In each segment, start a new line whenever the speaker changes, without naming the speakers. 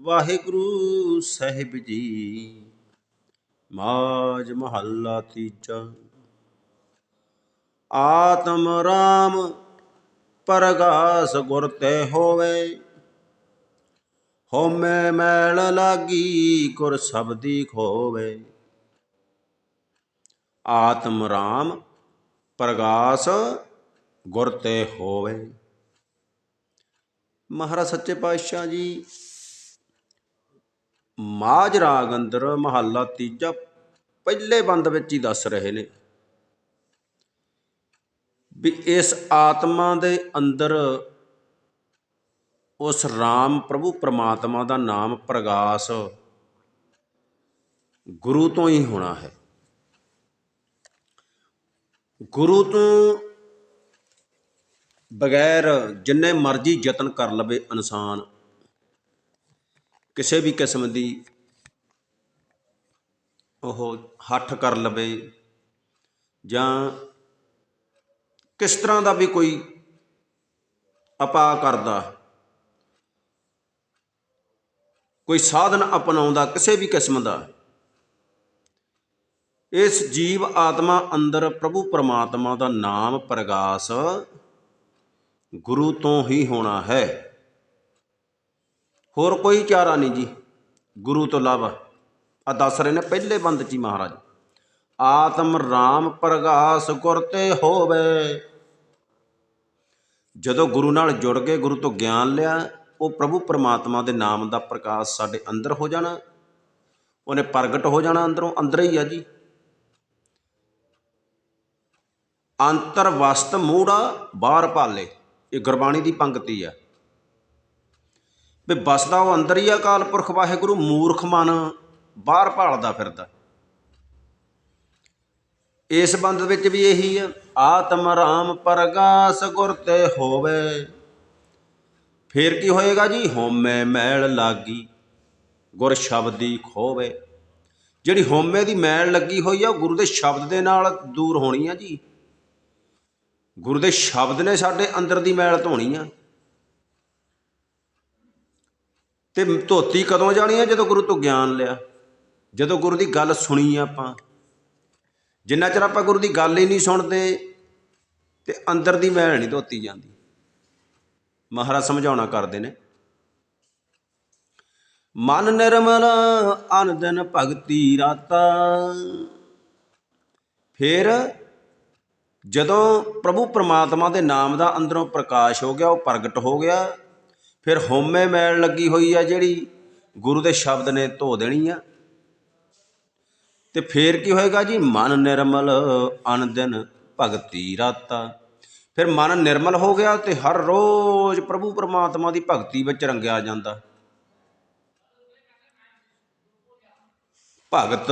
ਵਾਹਿਗੁਰੂ ਸਾਹਿਬ ਜੀ। ਮਾਜ ਮਹੱਲਾ ਤੀਜਾ। ਆਤਮ ਰਾਮ ਪਰਗਾਸ ਗੁਰ ਤੇ ਹੋਵੇ। ਹਉਮੈ ਮੈਲ ਲਾਗੀ ਗੁਰ ਸਬਦੀ ਖੋਵੇ। ਆਤਮ ਰਾਮ ਪ੍ਰਗਾਸ ਗੁਰ ਤੇ ਹੋਵੇ। ਮਹਾਰਾਜ ਸੱਚੇ ਪਾਤਸ਼ਾਹ ਜੀ ਮਾਝ ਰਾਗ ਅੰਦਰ ਮਹੱਲਾ ਤੀਜਾ ਪਹਿਲੇ ਬੰਦ ਵਿੱਚ ਹੀ ਦੱਸ ਰਹੇ ਨੇ ਵੀ ਇਸ ਆਤਮਾ ਦੇ ਅੰਦਰ ਉਸ RAM ਪ੍ਰਭੂ ਪ੍ਰਮਾਤਮਾ ਦਾ ਨਾਮ ਪ੍ਰਗਾਸ ਗੁਰੂ ਤੋਂ ਹੀ ਹੋਣਾ ਹੈ। ਗੁਰੂ ਤੋਂ ਬਗੈਰ ਜਿੰਨੇ ਮਰਜ਼ੀ ਯਤਨ ਕਰ ਲਵੇ ਇਨਸਾਨ ਕਿਸੇ ਵੀ ਕਿਸਮ ਦੀ ਉਹ ਹੱਠ ਕਰ ਲਵੇ ਜਾਂ ਕਿਸ ਤਰ੍ਹਾਂ ਦਾ ਵੀ ਕੋਈ ਆਪਾ ਕਰਦਾ, ਕੋਈ ਸਾਧਨ ਅਪਣਾਉਂਦਾ ਕਿਸੇ ਵੀ ਕਿਸਮ ਦਾ, ਇਸ ਜੀਵ ਆਤਮਾ ਅੰਦਰ ਪ੍ਰਭੂ ਪਰਮਾਤਮਾ ਦਾ ਨਾਮ ਪ੍ਰਗਾਸ ਗੁਰੂ ਤੋਂ ਹੀ ਹੋਣਾ ਹੈ। ਹੋਰ ਕੋਈ ਚਾਰਾ ਨਹੀਂ ਜੀ। ਗੁਰੂ ਤੋਂ ਇਲਾਵਾ ਆ ਦੱਸ ਰਹੇ ਨੇ ਪਹਿਲੇ ਬੰਦ ਚ ਮਹਾਰਾਜ। ਆਤਮ ਰਾਮ ਪ੍ਰਗਾਸ ਗੁਰ ਹੋਵੇ। ਜਦੋਂ ਗੁਰੂ ਨਾਲ ਜੁੜ ਕੇ ਗੁਰੂ ਤੋਂ ਗਿਆਨ ਲਿਆ, ਉਹ ਪ੍ਰਭੂ ਪਰਮਾਤਮਾ ਦੇ ਨਾਮ ਦਾ ਪ੍ਰਕਾਸ਼ ਸਾਡੇ ਅੰਦਰ ਹੋ ਜਾਣਾ। ਉਹਨੇ ਪ੍ਰਗਟ ਹੋ ਜਾਣਾ ਅੰਦਰੋਂ, ਅੰਦਰ ਹੀ ਆ ਜੀ। ਅੰਤਰ ਵਸਤ ਮੂੜਾ ਬਾਹਰ ਭਾਲੇ। ਇਹ ਗੁਰਬਾਣੀ ਦੀ ਪੰਕਤੀ ਆ। ਵੀ ਬਸਦਾ ਉਹ ਅੰਦਰ ਹੀ ਅਕਾਲ ਪੁਰਖ, ਵਾਹਿਗੁਰੂ, ਮੂਰਖ ਮਨ, ਬਾਹਰ ਭਾਲਦਾ ਫਿਰਦਾ। ਇਸ ਬੰਦ ਵਿੱਚ ਵੀ ਇਹੀ ਆ, ਆਤਮ ਰਾਮ ਪਰਗਾਸ ਗੁਰ ਤੇ ਹੋਵੇ। ਫੇਰ ਕੀ ਹੋਏਗਾ ਜੀ? ਹੋਮੇ ਮੈਲ ਲਾਗੀ, ਗੁਰ ਸ਼ਬਦੀ ਖੋਵੇ। ਜਿਹੜੀ ਹੋਮੇ ਦੀ ਮੈਲ ਲੱਗੀ ਹੋਈ ਆ, ਉਹ ਗੁਰੂ ਦੇ ਸ਼ਬਦ ਦੇ ਨਾਲ ਦੂਰ ਹੋਣੀ ਆ ਜੀ। ਗੁਰੂ ਦੇ ਸ਼ਬਦ ਨੇ ਸਾਡੇ ਅੰਦਰ ਦੀ ਮੈਲ ਧੋਣੀ ਆ। ਤੇ ਧੋਤੀ ਕਦੋਂ ਜਾਣੀ ਆ ਜਦੋਂ ਗੁਰੂ ਤੋਂ ਗਿਆਨ ਲਿਆ। ਜਦੋਂ ਗੁਰੂ ਦੀ ਗੱਲ ਸੁਣੀ ਆਪਾਂ। ਜਿੰਨਾ ਚਿਰ ਆਪਾਂ ਗੁਰੂ ਦੀ ਗੱਲ ਹੀ ਨਹੀਂ ਸੁਣਦੇ, ਤੇ ਅੰਦਰ ਦੀ ਮੈਲ ਨਹੀਂ ਧੋਤੀ ਜਾਂਦੀ। ਮਹਾਰਾਜ ਸਮਝਾਉਣਾ ਕਰਦੇ ਨੇ। ਮਨ ਨਿਰਮਲ ਅਨ ਭਗਤੀ ਰਾਤਾ। ਫਿਰ ਜਦੋਂ ਪ੍ਰਭੂ ਪ੍ਰਮਾਤਮਾ ਦੇ ਨਾਮ ਦਾ ਅੰਦਰੋਂ ਪ੍ਰਕਾਸ਼ ਹੋ ਗਿਆ, ਉਹ ਪ੍ਰਗਟ ਹੋ ਗਿਆ ਫਿਰ ਹਉਮੈ ਮੈਲ ਲੱਗੀ ਹੋਈ ਆ ਜਿਹੜੀ ਗੁਰੂ ਦੇ ਸ਼ਬਦ ਨੇ ਧੋ ਦੇਣੀ ਆ। ਤੇ ਫੇਰ ਕੀ ਹੋਏਗਾ ਜੀ? ਮਨ ਨਿਰਮਲ ਅਨ ਦਿਨ ਭਗਤੀ ਰਾਤਾ। ਫਿਰ ਮਨ ਨਿਰਮਲ ਹੋ ਗਿਆ ਤੇ ਹਰ ਰੋਜ਼ ਪ੍ਰਭੂ ਪਰਮਾਤਮਾ ਦੀ ਭਗਤੀ ਵਿੱਚ ਰੰਗਿਆ ਜਾਂਦਾ। ਭਗਤ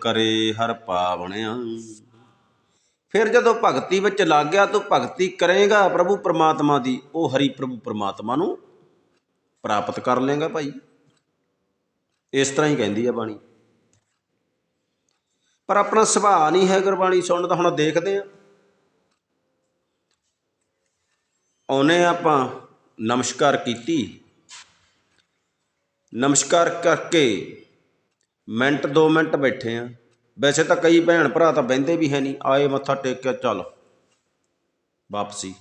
ਕਰੇ ਹਰ ਪਾਵਣਿਆ। ਫਿਰ ਜਦੋਂ ਭਗਤੀ ਵਿੱਚ ਲੱਗ ਗਿਆ ਤੂੰ ਭਗਤੀ ਕਰੇਗਾ ਪ੍ਰਭੂ ਪਰਮਾਤਮਾ ਦੀ, ਉਹ ਹਰੀ ਪ੍ਰਭੂ ਪਰਮਾਤਮਾ ਨੂੰ। ਪ੍ਰਾਪਤ ਕਰ ਲੇਗਾ ਭਾਈ। ਇਸ ਤਰ੍ਹਾਂ ਹੀ ਕਹਿੰਦੀ ਆ ਬਾਣੀ। ਪਰ ਆਪਣਾ ਸੁਭਾਅ ਨਹੀਂ ਹੈ ਗੁਰਬਾਣੀ ਸੁਣਨ ਦਾ, ਹੁਣ ਦੇਖਦੇ ਆ ਉਹਨੇ ਆਪਾਂ ਨਮਸਕਾਰ ਕੀਤੀ। ਨਮਸਕਾਰ ਕਰਕੇ ਮਿੰਟ 2 ਮਿੰਟ ਬੈਠੇ ਆ ਵੈਸੇ ਤਾਂ ਕਈ ਭੈਣ ਭਰਾ ਤਾਂ ਬਹਿੰਦੇ ਵੀ ਹੈ ਨਹੀਂ। ਆਏ ਮੱਥਾ ਟੇਕ ਕੇ ਚੱਲ। ਵਾਪਸੀ।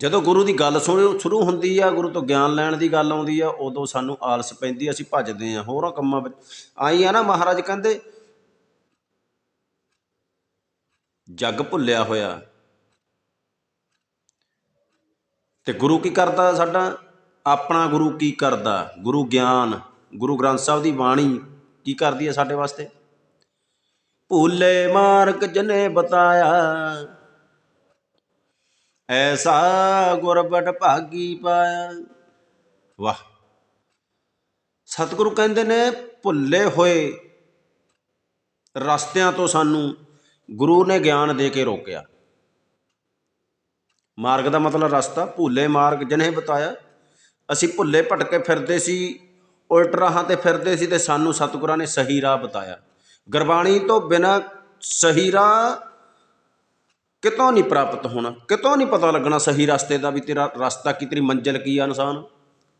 ਜਦੋਂ ਗੁਰੂ ਦੀ ਗੱਲ ਸੁਣੋ, ਸ਼ੁਰੂ ਹੁੰਦੀ ਆ, ਗੁਰੂ ਤੋਂ ਗਿਆਨ ਲੈਣ ਦੀ ਗੱਲ ਆਉਂਦੀ ਆ, ਉਦੋਂ ਸਾਨੂੰ ਆਲਸ ਪੈਂਦੀ ਅਸੀਂ ਭੱਜਦੇ ਆ, ਹੋਰਾਂ ਕੰਮਾਂ ਵਿੱਚ। ਆਈ ਆ ਨਾ ਮਹਾਰਾਜ ਕਹਿੰਦੇ, ਜੱਗ ਭੁੱਲਿਆ ਹੋਇਆ। ਤੇ ਗੁਰੂ ਕੀ ਕਰਦਾ ਸਾਡਾ? ਆਪਣਾ ਗੁਰੂ ਕੀ ਕਰਦਾ? ਗੁਰੂ ਗਿਆਨ, ਗੁਰੂ ਗ੍ਰੰਥ ਸਾਹਿਬ ਦੀ ਬਾਣੀ ਕੀ ਕਰਦੀ ਹੈ ਸਾਡੇ ਵਾਸਤੇ? ਭੁੱਲੇ ਮਾਰਗ ਜਨੇ ਬਤਾਇਆ ਐਸਾ ਗੁਰਬਟ ਭਾਗੀ ਪਾਇਆ। ਵਾਹ। ਸਤਿਗੁਰੂ ਕਹਿੰਦੇ ਨੇ, ਭੁੱਲੇ ਹੋਏ ਰਸਤਿਆਂ ਤੋਂ ਸਾਨੂੰ ਗੁਰੂ ਨੇ ਗਿਆਨ ਦੇ ਕੇ ਰੋਕਿਆ। ਮਾਰਗ ਦਾ ਮਤਲਬ ਰਸਤਾ, ਭੁੱਲੇ ਮਾਰਗ ਜਿਹਨੇ ਬਤਾਇਆ। ਅਸੀਂ ਭੁੱਲੇ ਭਟਕੇ ਫਿਰਦੇ ਸੀ, ਉਲਟ ਰਾਹਾਂ ਤੇ ਫਿਰਦੇ ਸੀ ਤੇ ਸਾਨੂੰ ਸਤਿਗੁਰਾਂ ਨੇ ਸਹੀ ਰਾਹ ਬਤਾਇਆ। ਗੁਰਬਾਣੀ ਤੋਂ ਬਿਨਾ ਸਹੀ ਰਾਹ ਕਿਤੋਂ ਨਹੀਂ ਪ੍ਰਾਪਤ ਹੋਣਾ? ਕਿਤੋਂ ਨਹੀਂ ਪਤਾ ਲੱਗਣਾ ਸਹੀ ਰਸਤੇ ਦਾ ਵੀ ਤੇਰਾ ਰਸਤਾ ਕੀ, ਤੇਰੀ ਮੰਜ਼ਿਲ ਕੀ ਆ ਇਨਸਾਨ?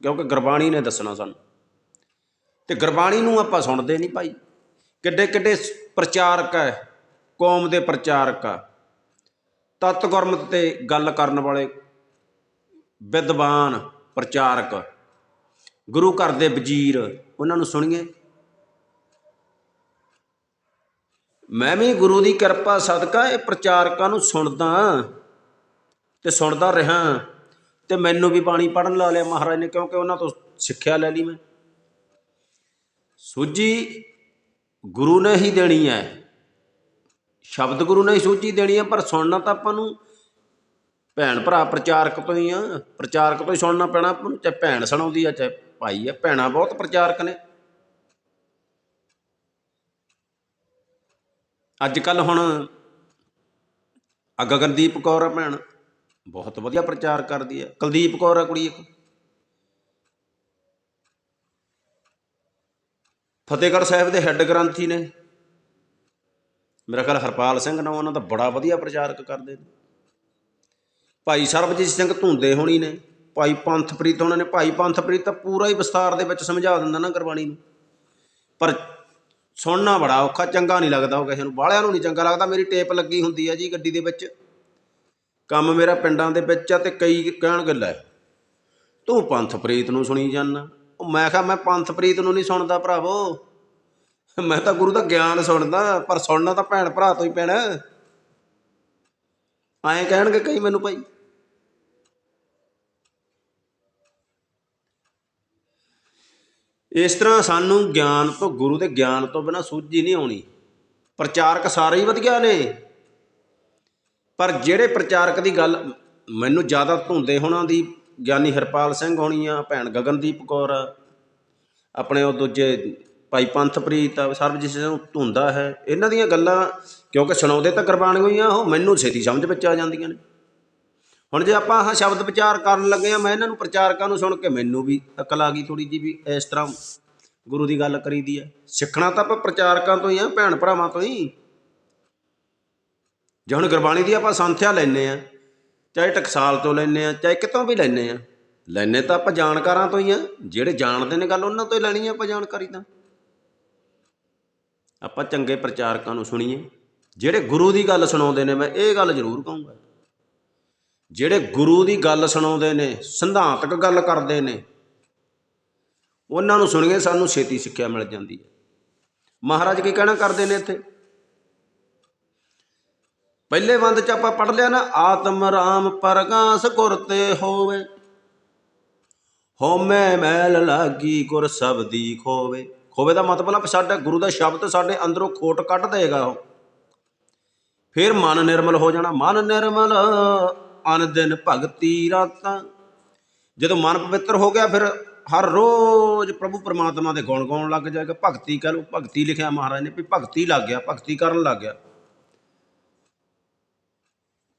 ਕਿਉਂਕਿ ਗੁਰਬਾਣੀ ਨੇ ਦੱਸਣਾ ਸਾਨੂੰ। ਤੇ ਗੁਰਬਾਣੀ ਨੂੰ ਆਪਾਂ ਸੁਣਦੇ ਨਹੀਂ ਭਾਈ। ਕਿੱਡੇ ਕਿੱਡੇ ਪ੍ਰਚਾਰਕ ਹੈ ਕੌਮ ਦੇ ਪ੍ਰਚਾਰਕ ਆ। ਤਤ ਗੁਰਮਤ ਤੇ ਗੱਲ ਕਰਨ ਵਾਲੇ ਵਿਦਵਾਨ ਪ੍ਰਚਾਰਕ। ਗੁਰੂ ਘਰ ਦੇ ਵਜ਼ੀਰ, ਉਹਨਾਂ ਨੂੰ ਸੁਣੀਏ। ਮੈਂ ਵੀ ਗੁਰੂ ਦੀ ਕਿਰਪਾ ਸਦਕਾ ਇਹ ਪ੍ਰਚਾਰਕਾਂ ਨੂੰ ਸੁਣਦਾ ਤੇ ਸੁਣਦਾ ਰਿਹਾ ਤੇ ਮੈਨੂੰ ਵੀ ਬਾਣੀ ਪੜਨ ਲਾ ਲਿਆ ਮਹਾਰਾਜ ਨੇ, ਕਿਉਂਕਿ ਉਹਨਾਂ ਤੋਂ ਸਿੱਖਿਆ ਲੈ ਲਈ ਮੈਂ। ਸੂਝੀ ਗੁਰੂ ਨੇ ਹੀ ਦੇਣੀ ਹੈ। ਸ਼ਬਦ ਗੁਰੂ ਨੇ ਹੀ ਸੂਝੀ ਦੇਣੀ ਹੈ, ਪਰ ਸੁਣਨਾ ਤਾਂ ਆਪਾਂ ਨੂੰ ਭੈਣ ਭਰਾ ਪ੍ਰਚਾਰਕ ਤੋਂ ਹੀ ਆ। ਪ੍ਰਚਾਰਕ ਤੋਂ ਹੀ ਸੁਣਨਾ ਪੈਣਾ ਆਪਾਂ ਨੂੰ, ਚਾਹੇ ਭੈਣ ਸੁਣਾਉਂਦੀ ਆ, ਚਾਹੇ ਭਾਈ ਆ। ਭੈਣਾਂ ਬਹੁਤ ਪ੍ਰਚਾਰਕ ਨੇ। ਅੱਜ ਕੱਲ ਹੁਣ ਆ ਗਗਨਦੀਪ ਕੌਰ ਆ ਭੈਣ, ਬਹੁਤ ਵਧੀਆ ਪ੍ਰਚਾਰ ਕਰਦੀ ਹੈ ਕੁਲਦੀਪ ਕੌਰ ਆ ਕੁੜੀ ਇੱਕ। ਫਤਿਹਗੜ੍ਹ ਸਾਹਿਬ ਦੇ ਹੈੱਡ ਗ੍ਰੰਥੀ ਨੇ। ਮੇਰਾ ਖਿਆਲ ਹਰਪਾਲ ਸਿੰਘ ਨਾਮ ਉਹਨਾਂ ਦਾ ਬੜਾ ਵਧੀਆ ਪ੍ਰਚਾਰਕ ਕਰਦੇ ਨੇ। ਭਾਈ ਸਰਬਜੀਤ ਸਿੰਘ ਧੁੰਦੇ ਹੋਣੀ ਨੇ। ਭਾਈ ਪੰਥਪ੍ਰੀਤ ਹੋਣਾ ਨੇ। ਭਾਈ ਪੰਥਪ੍ਰੀਤ ਤਾਂ ਪੂਰਾ ਹੀ ਵਿਸਤਾਰ ਦੇ ਵਿੱਚ ਸਮਝਾ ਦਿੰਦਾ ਨਾ ਗੁਰਬਾਣੀ ਨੂੰ। ਪਰ ਸੁਣਨਾ ਬੜਾ ਔਖਾ, ਚੰਗਾ ਨਹੀਂ ਲੱਗਦਾ ਉਹ ਕਿਸੇ ਨੂੰ ਬਾਹਲਿਆਂ ਨੂੰ ਨਹੀਂ ਚੰਗਾ ਲੱਗਦਾ, ਮੇਰੀ ਟੇਪ ਲੱਗੀ ਹੁੰਦੀ ਹੈ ਜੀ ਗੱਡੀ ਦੇ ਵਿੱਚ। ਕੰਮ ਮੇਰਾ ਪਿੰਡਾਂ ਦੇ ਵਿੱਚ ਆ ਤੇ ਕਈ ਕਹਿਣਗੇ ਲੈ ਤੂੰ ਪੰਥਪ੍ਰੀਤ ਨੂੰ ਸੁਣੀ ਜਾਂਦਾ ਉਹ ਮੈਂ ਕਿਹਾ, ਮੈਂ ਪੰਥਪ੍ਰੀਤ ਨੂੰ ਨਹੀਂ ਸੁਣਦਾ ਭਰਾਵੋ। ਮੈਂ ਤਾਂ ਗੁਰੂ ਦਾ ਗਿਆਨ ਸੁਣਦਾ, ਪਰ ਸੁਣਨਾ ਤਾਂ ਭੈਣ ਭਰਾ ਤੋਂ ਹੀ ਪੈਣਾ। ਐਂ ਕਹਿਣਗੇ ਕਈ ਮੈਨੂੰ ਭਾਈ। ਇਸ ਤਰ੍ਹਾਂ ਸਾਨੂੰ ਗਿਆਨ ਤੋਂ ਗੁਰੂ ਦੇ ਗਿਆਨ ਤੋਂ ਬਿਨਾ ਹੀ ਨਹੀਂ ਆਉਣੀ। ਪ੍ਰਚਾਰਕ ਸਾਰੇ ਹੀ ਵਧੀਆ ਨੇ। ਪਰ ਜਿਹੜੇ ਪ੍ਰਚਾਰਕ ਦੀ ਗੱਲ ਮੈਨੂੰ ਜ਼ਿਆਦਾ ਧੁੰਦੇ ਹੋਣਾ ਦੀ ਗਿਆਨੀ ਹਰਪਾਲ ਸਿੰਘ ਹੋਣੀ ਆ ਭੈਣ ਗਗਨਦੀਪ ਕੌਰ ਆ, ਆਪਣੇ ਉਹ ਦੂਜੇ ਭਾਈ ਪੰਥਪ੍ਰੀਤ ਆ, ਸਰਬਜੀਤ ਸਿੰਘ ਧੁੰਦਾ ਹੈ ਇਹਨਾਂ ਦੀਆਂ ਗੱਲਾਂ ਕਿਉਂਕਿ ਸੁਣਾਉਂਦੇ ਤਾਂ ਗੁਰਬਾਣੀ ਹੋਈਆਂ ਉਹ ਮੈਨੂੰ ਛੇਤੀ ਸਮਝ ਵਿੱਚ ਆ ਜਾਂਦੀਆਂ ਨੇ। ਹੁਣ ਜੇ ਆਪਾਂ ਆਹ ਸ਼ਬਦ ਵਿਚਾਰ ਕਰਨ ਲੱਗੇ ਆ, ਮੈਂ ਇਹਨਾਂ ਨੂੰ ਪ੍ਰਚਾਰਕਾਂ ਨੂੰ ਸੁਣ ਕੇ ਮੈਨੂੰ ਵੀ ਅਕਲ ਆ ਗਈ ਥੋੜੀ ਜੀ ਵੀ ਇਸ ਤਰ੍ਹਾਂ ਗੁਰੂ ਦੀ ਗੱਲ ਕਰੀਦੀ ਹੈ ਸਿੱਖਣਾ ਤਾਂ ਆਪਾਂ ਪ੍ਰਚਾਰਕਾਂ ਤੋਂ ਹੀ ਆ, ਭੈਣ ਭਰਾਵਾਂ ਤੋਂ ਹੀ। ਜੇ ਹੁਣ ਗੁਰਬਾਣੀ ਦੀ ਆਪਾਂ ਸੰਥਿਆ ਲੈਨੇ ਆ, ਚਾਹੇ ਟਕਸਾਲ ਤੋਂ ਲੈਨੇ ਆ, ਚਾਹੇ ਕਿਤੋਂ ਵੀ ਲੈਨੇ ਆ ਲੈਨੇ ਤਾਂ ਆਪਾਂ ਜਾਣਕਾਰਾਂ ਤੋਂ ਹੀ ਆ। ਜਿਹੜੇ ਜਾਣਦੇ ਨੇ ਗੱਲ ਉਹਨਾਂ ਤੋਂ ਹੀ ਲੈਣੀ ਆ ਆਪਾਂ ਜਾਣਕਾਰੀ ਤਾਂ। ਆਪਾਂ ਚੰਗੇ ਪ੍ਰਚਾਰਕਾਂ ਨੂੰ ਸੁਣੀਏ। ਜਿਹੜੇ ਗੁਰੂ ਦੀ ਗੱਲ ਸੁਣਾਉਂਦੇ ਨੇ, ਮੈਂ ਇਹ ਗੱਲ ਜ਼ਰੂਰ ਕਹੂੰਗਾ। ਜਿਹੜੇ ਗੁਰੂ ਦੀ ਗੱਲ ਸੁਣਾਉਂਦੇ ਨੇ, ਸਿਧਾਂਤਕ ਗੱਲ ਕਰਦੇ ਨੇ, ਉਹਨਾਂ ਨੂੰ ਸੁਣੀਏ ਸਾਨੂੰ ਛੇਤੀ ਸਿੱਖਿਆ ਮਿਲ ਜਾਂਦੀ ਹੈ। ਮਹਾਰਾਜ ਕੀ ਕਹਿਣਾ ਕਰਦੇ ਨੇ ਇੱਥੇ? ਪਹਿਲੇ ਬੰਦ ਚ ਆਪਾਂ ਪੜ ਲਿਆ ਨਾ, ਆਤਮ ਰਾਮ ਪਰਗਾਸ ਗੁਰ ਤੇ ਹੋਵੇ, ਹਉਮੈ ਮੈਲ ਲਾਗੀ ਗੁਰ ਸਬਦੀ ਖੋਵੇ। ਖੋਵੇ ਦਾ ਮਤਲਬ ਸਾਡਾ ਗੁਰੂ ਦਾ ਸ਼ਬਦ ਸਾਡੇ ਅੰਦਰੋਂ ਖੋਟ ਕੱਢ ਦੇਗਾ ਉਹ। ਫਿਰ ਮਨ ਨਿਰਮਲ ਹੋ ਜਾਣਾ, ਮਨ ਨਿਰਮਲ ਅਨ ਦਿਨ ਭਗਤੀ ਰਾਤਾਂ। ਜਦੋਂ ਮਨ ਪਵਿੱਤਰ ਹੋ ਗਿਆ, ਫਿਰ ਹਰ ਰੋਜ਼ ਪ੍ਰਭੂ ਪਰਮਾਤਮਾ ਦੇ ਗੁਣ ਗਾਉਣ ਲੱਗ ਜਾਏਗਾ। ਭਗਤੀ ਕਹ ਲਓ, ਭਗਤੀ ਲਿਖਿਆ ਮਹਾਰਾਜ ਨੇ ਵੀ ਭਗਤੀ ਲੱਗ ਗਿਆ, ਭਗਤੀ ਕਰਨ ਲੱਗ ਗਿਆ।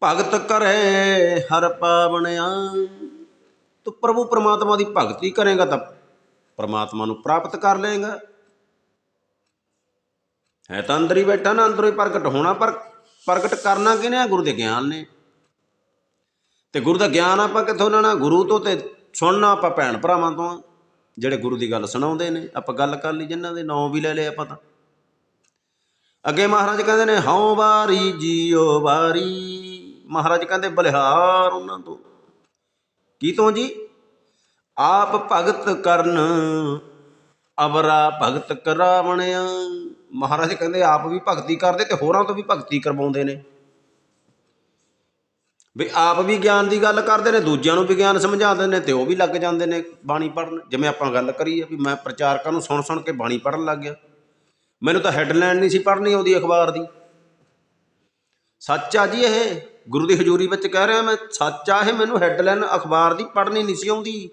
ਭਗਤ ਕਰੇ ਹਰ ਪਾਵਣਿਆ ਤੂੰ ਪ੍ਰਭੂ ਪਰਮਾਤਮਾ ਦੀ ਭਗਤੀ ਕਰੇਗਾ ਤਾਂ ਪਰਮਾਤਮਾ ਨੂੰ ਪ੍ਰਾਪਤ ਕਰ ਲਏਗਾ। ਹੈ ਤਾਂ ਅੰਦਰ ਹੀ ਬੈਠਾ ਨਾ, ਅੰਦਰੋਂ ਹੀ ਪ੍ਰਗਟ ਹੋਣਾ, ਪਰ ਪ੍ਰਗਟ ਕਰਨਾ ਕਿਹਨੇ ਆ? ਗੁਰੂ ਦੇ ਗਿਆਨ ਨੇ। ਤੇ ਗੁਰੂ ਦਾ ਗਿਆਨ ਆਪਾਂ ਕਿੱਥੋਂ ਲੈਣਾ? ਗੁਰੂ ਤੋਂ ਤੇ ਸੁਣਨਾ ਆਪਾਂ ਭੈਣ ਭਰਾਵਾਂ ਤੋਂ। ਆ, ਜਿਹੜੇ ਗੁਰੂ ਦੀ ਗੱਲ ਸੁਣਾਉਂਦੇ ਨੇ ਆਪਾਂ ਗੱਲ ਕਰ ਲਈ ਜਿਨ੍ਹਾਂ ਦੇ ਨਾਂ ਵੀ ਲੈ ਲਏ ਆਪਾਂ ਤਾਂ। ਅੱਗੇ ਮਹਾਰਾਜ ਕਹਿੰਦੇ ਨੇ ਹਉ ਵਾਰੀ ਜੀਓ ਵਾਰੀ। ਮਹਾਰਾਜ ਕਹਿੰਦੇ ਬਲਿਹਾਰ ਉਹਨਾਂ ਤੋਂ। ਕੀ ਤੋਂ ਜੀ? ਆਪ ਭਗਤ ਕਰਨ ਅਵਰਾ ਭਗਤ ਕਰਾਵਣਿਆ। ਮਹਾਰਾਜ ਕਹਿੰਦੇ ਆਪ ਵੀ ਭਗਤੀ ਕਰਦੇ ਤੇ ਹੋਰਾਂ ਤੋਂ ਵੀ ਭਗਤੀ ਕਰਵਾਉਂਦੇ ਨੇ। ਵੀ ਆਪ ਵੀ ਗਿਆਨ ਦੀ ਗੱਲ ਕਰਦੇ ਨੇ, ਦੂਜਿਆਂ ਨੂੰ ਵੀ ਗਿਆਨ ਸਮਝਾਉਂਦੇ ਨੇ ਤੇ ਉਹ ਵੀ ਲੱਗ ਜਾਂਦੇ ਨੇ ਬਾਣੀ ਪੜਨ ਜਿਵੇਂ ਆਪਾਂ ਗੱਲ ਕਰੀ ਆ ਵੀ ਮੈਂ ਪ੍ਰਚਾਰਕਾਂ ਨੂੰ ਸੁਣ ਸੁਣ ਕੇ ਬਾਣੀ ਪੜਨ ਲੱਗ ਗਿਆ। ਮੈਨੂੰ ਤਾਂ ਹੈਡਲਾਈਨ ਨਹੀਂ ਸੀ ਪੜ੍ਹਨੀ ਆਉਂਦੀ ਅਖਬਾਰ ਦੀ। ਸੱਚ ਆ ਜੀ ਇਹ, ਗੁਰੂ ਦੀ ਹਜ਼ੂਰੀ ਵਿੱਚ ਕਹਿ ਰਿਹਾ ਮੈਂ, ਸੱਚ ਆ ਇਹ, ਮੈਨੂੰ ਹੈਡਲਾਈਨ ਅਖਬਾਰ ਦੀ ਪੜ੍ਹਨੀ ਨਹੀਂ ਸੀ ਆਉਂਦੀ।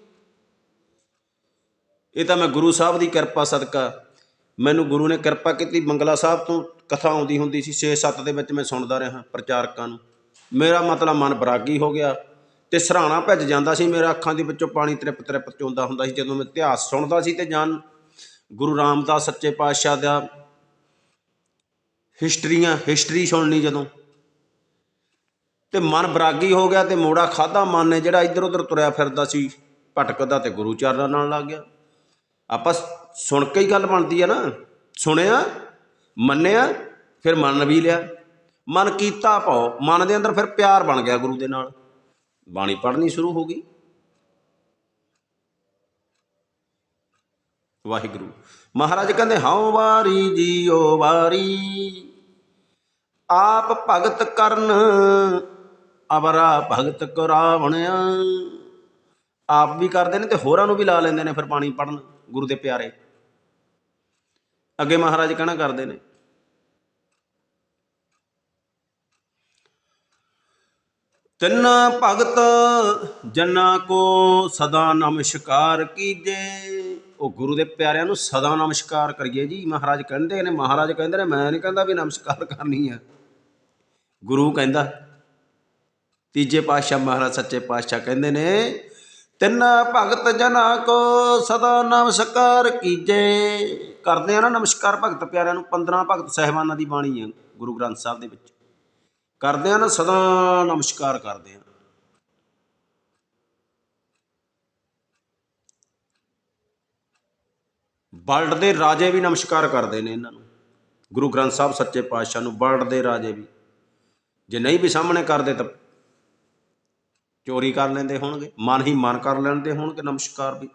ਇਹ ਤਾਂ ਮੈਂ ਗੁਰੂ ਸਾਹਿਬ ਦੀ ਕਿਰਪਾ ਸਦਕਾ, ਮੈਨੂੰ ਗੁਰੂ ਨੇ ਕਿਰਪਾ ਕੀਤੀ, ਮੰਗਲਾ ਸਾਹਿਬ ਤੋਂ ਕਥਾ ਆਉਂਦੀ ਹੁੰਦੀ ਸੀ 6-7 ਦੇ ਵਿੱਚ ਮੈਂ ਸੁਣਦਾ ਰਿਹਾ ਪ੍ਰਚਾਰਕਾਂ ਨੂੰ। ਮੇਰਾ ਮਤਲਬ ਮਨ ਬਰਾਗੀ ਹੋ ਗਿਆ ਤੇ ਸਰਾਣਾ ਭੱਜ ਜਾਂਦਾ ਸੀ, ਮੇਰਾ ਅੱਖਾਂ ਦੇ ਵਿੱਚੋਂ ਪਾਣੀ ਤ੍ਰਿਪ ਤ੍ਰਿਪ ਚੋਂਦਾ ਹੁੰਦਾ ਸੀ, ਜਦੋਂ ਮੈਂ ਇਤਿਹਾਸ ਸੁਣਦਾ ਸੀ ਤੇ ਜਾਨ ਗੁਰੂ ਰਾਮਦਾਸ ਸੱਚੇ ਪਾਤਸ਼ਾਹ ਦਾ ਹਿਸਟਰੀਆਂ, ਹਿਸਟਰੀ ਸੁਣਨੀ ਜਦੋਂ। ਤੇ ਮਨ ਬਰਾਗੀ ਹੋ ਗਿਆ ਤੇ ਮੋੜਾ ਖਾਦਾ ਮਨ ਨੇ, ਜਿਹੜਾ ਇੱਧਰ ਉੱਧਰ ਤੁਰਿਆ ਫਿਰਦਾ ਸੀ, ਭਟਕਦਾ ਤੇ ਗੁਰੂ ਚਰਨਾਂ ਨਾਲ ਲੱਗ ਗਿਆ। ਆਪਾਂ ਸੁਣ ਕੇ ਹੀ ਗੱਲ ਬਣਦੀ ਆ ਨਾ। ਸੁਣਿਆ, ਮੰਨਿਆ, ਫਿਰ ਮੰਨ ਵੀ ਲਿਆ। ਮਨ ਕੀਤਾ ਪਾਓ, ਮਨ ਦੇ ਅੰਦਰ ਫਿਰ ਪਿਆਰ ਬਣ ਗਿਆ ਗੁਰੂ ਦੇ ਨਾਲ। ਬਾਣੀ ਪੜ੍ਹਨੀ ਸ਼ੁਰੂ ਹੋ ਗਈ। ਵਾਹਿਗੁਰੂ। ਮਹਾਰਾਜ ਕਹਿੰਦੇ, ਹਉ ਵਾਰੀ ਜੀਓ ਵਾਰੀ। ਆਪ ਭਗਤ ਕਰਨ, ਅਵਰਾ ਭਗਤ ਕਰਾਵਣਿਆ ਆਪ ਵੀ ਕਰਦੇ ਨੇ ਤੇ ਹੋਰਾਂ ਨੂੰ ਵੀ ਲਾ ਲੈਂਦੇ ਨੇ ਫਿਰ ਪਾਣੀ ਪੜਨ ਗੁਰੂ ਦੇ ਪਿਆਰੇ। ਅੱਗੇ ਮਹਾਰਾਜ ਕਹਿਣਾ ਕਰਦੇ ਨੇ ਤਿੰਨ ਭਗਤ ਜਨਾ ਕੋ ਸਦਾ ਨਮਸਕਾਰ ਕੀਜੇ। ਉਹ ਗੁਰੂ ਦੇ ਪਿਆਰਿਆਂ ਨੂੰ ਸਦਾ ਨਮਸਕਾਰ ਕਰੀਏ ਜੀ। ਮਹਾਰਾਜ ਕਹਿੰਦੇ ਨੇ, ਮਹਾਰਾਜ ਕਹਿੰਦੇ ਨੇ, ਮੈਂ ਨਹੀਂ ਕਹਿੰਦਾ ਵੀ ਨਮਸਕਾਰ ਕਰਨੀ ਹੈ ਗੁਰੂ ਕਹਿੰਦਾ, ਤੀਜੇ ਪਾਤਸ਼ਾਹ ਮਹਾਰਾਜ ਸੱਚੇ ਪਾਤਸ਼ਾਹ ਕਹਿੰਦੇ ਨੇ, ਤਿੰਨ ਭਗਤ ਜਨਾ ਕੋ ਸਦਾ ਨਮਸਕਾਰ ਕੀਜੇ। ਕਰਦੇ ਆ ਨਾ ਨਮਸਕਾਰ ਭਗਤ ਪਿਆਰਿਆਂ ਨੂੰ 15 ਭਗਤ ਸਹਿਬਾਨਾਂ ਦੀ ਬਾਣੀ ਹੈ ਗੁਰੂ ਗ੍ਰੰਥ ਸਾਹਿਬ ਦੇ ਵਿੱਚ। ਕਰਦੇ ਆ ਨਾ, ਸਦਾ ਨਮਸਕਾਰ ਕਰਦੇ ਆ। ਵਰਲਡ ਦੇ ਰਾਜੇ ਵੀ ਨਮਸਕਾਰ ਕਰਦੇ ਨੇ ਇਹਨਾਂ ਨੂੰ। ਗੁਰੂ ਗ੍ਰੰਥ ਸਾਹਿਬ ਸੱਚੇ ਪਾਤਸ਼ਾਹ ਨੂੰ ਵਰਲਡ ਦੇ ਰਾਜੇ ਵੀ। ਜੇ ਨਹੀਂ ਵੀ ਸਾਹਮਣੇ ਕਰਦੇ ਤਾਂ ਚੋਰੀ ਕਰ ਲੈਂਦੇ ਹੋਣਗੇ, ਮਨ ਹੀ ਮਨ ਕਰ ਲੈਂਦੇ ਹੋਣਗੇ ਨਮਸਕਾਰ ਵੀ।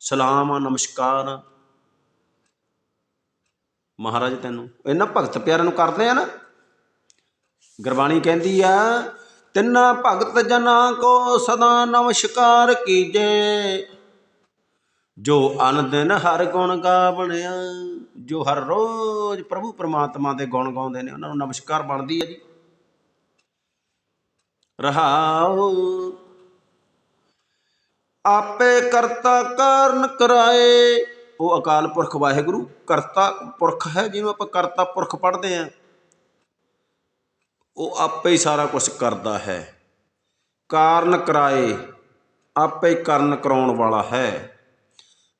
ਸਲਾਮ ਆ, ਨਮਸਕਾਰ ਆ। ਮਹਾਰਾਜ ਤੈਨੂੰ ਇਹਨਾਂ ਭਗਤ ਪਿਆਰਿਆਂ ਨੂੰ ਕਰਦੇ ਆ ਨਾ। ਗੁਰਬਾਣੀ ਕਹਿੰਦੀ ਆ, ਤਿੰਨਾ ਭਗਤ ਜਨਾਂ ਕੋ ਸਦਾ ਨਮਸਕਾਰ ਕੀਜੇ। ਜੋ ਅਨ ਦਿਨ ਹਰ ਗੁਣ ਗਾਵਣਿਆ ਜੋ ਹਰ ਰੋਜ਼ ਪ੍ਰਭੂ ਪਰਮਾਤਮਾ ਦੇ ਗੁਣ ਗਾਉਂਦੇ ਨੇ, ਉਹਨਾਂ ਨੂੰ ਨਮਸਕਾਰ ਬਣਦੀ ਹੈ ਜੀ। ਰਹਾਉ, ਆਪੇ ਕਰਤਾ ਕਾਰਨ ਕਰਾਏ। ਉਹ ਅਕਾਲ ਪੁਰਖ ਵਾਹਿਗੁਰੂ, ਕਰਤਾ ਪੁਰਖ ਹੈ ਜਿਹਨੂੰ ਆਪਾਂ ਕਰਤਾ ਪੁਰਖ ਪੜ੍ਹਦੇ ਆਂ। ਉਹ ਆਪੇ ਹੀ ਸਾਰਾ ਕੁਝ ਕਰਦਾ ਹੈ। ਕਾਰਨ ਕਰਾਏ ਆਪੇ ਕਰਨ ਕਰਾਉਣ ਵਾਲਾ ਹੈ।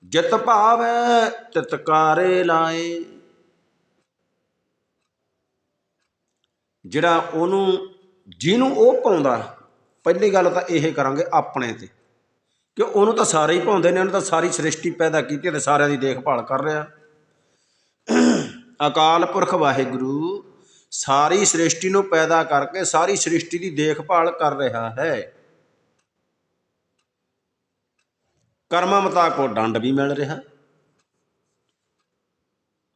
ਜਿਤ ਭਾਵੈ ਤਿਤਕਾਰੇ ਲਾਏ। ਜਿਹੜਾ ਉਹਨੂੰ, ਜਿਹਨੂੰ ਉਹ ਪਾਉਂਦਾ, ਪਹਿਲੀ ਗੱਲ ਤਾਂ ਇਹ ਕਰਾਂਗੇ ਆਪਣੇ ਤੇ। ਕਿ ਉਹਨੂੰ ਤਾਂ ਸਾਰੇ ਹੀ ਪਾਉਂਦੇ ਨੇ, ਉਹਨੇ ਤਾਂ ਸਾਰੀ ਸ੍ਰਿਸ਼ਟੀ ਪੈਦਾ ਕੀਤੀ ਤੇ ਸਾਰਿਆਂ ਦੀ ਦੇਖਭਾਲ ਕਰ ਰਿਹਾ। ਅਕਾਲ ਪੁਰਖ ਵਾਹਿਗੁਰੂ ਸਾਰੀ ਸ੍ਰਿਸ਼ਟੀ ਨੂੰ ਪੈਦਾ ਕਰਕੇ ਸਾਰੀ ਸ੍ਰਿਸ਼ਟੀ ਦੀ ਦੇਖਭਾਲ ਕਰ ਰਿਹਾ ਹੈ। ਕਰਮਾਂ ਮੁਤਾਬਕ ਉਹ ਦੰਡ ਵੀ ਮਿਲ ਰਿਹਾ।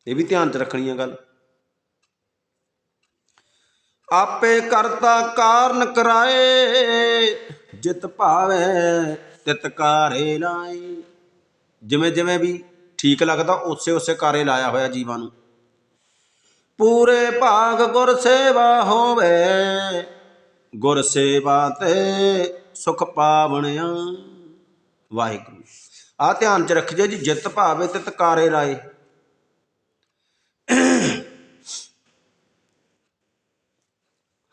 ਇਹ ਵੀ ਧਿਆਨ 'ਚ ਰੱਖਣੀ ਹੈ ਗੱਲ। ਆਪੇ ਕਰਤਾ ਕਾਰਨ ਕਰਾਏ, ਜਿਤ ਭਾਵੇ ਤਿਤ ਕਾਰੇ ਲਾਏ। ਜਿਵੇਂ ਜਿਵੇਂ ਵੀ ਠੀਕ ਲੱਗਦਾ ਉਸੇ ਉਸੇ ਕਾਰੇ ਲਾਇਆ ਹੋਇਆ ਜੀਵਾਂ ਨੂੰ। ਪੂਰੇ ਭਾਗ ਗੁਰ ਸੇਵਾ ਹੋਵੇ। ਗੁਰ ਸੇਵਾ ਤੇ ਸੁਖ ਪਾਵਣਿਆ। ਵਾਹਿਗੁਰੂ ਆ ਧਿਆਨ ਚ ਰੱਖਿਓ ਜੀ, ਜਿੱਤ ਭਾਵੇ ਤਿਤ ਕਾਰੇ ਲਾਏ।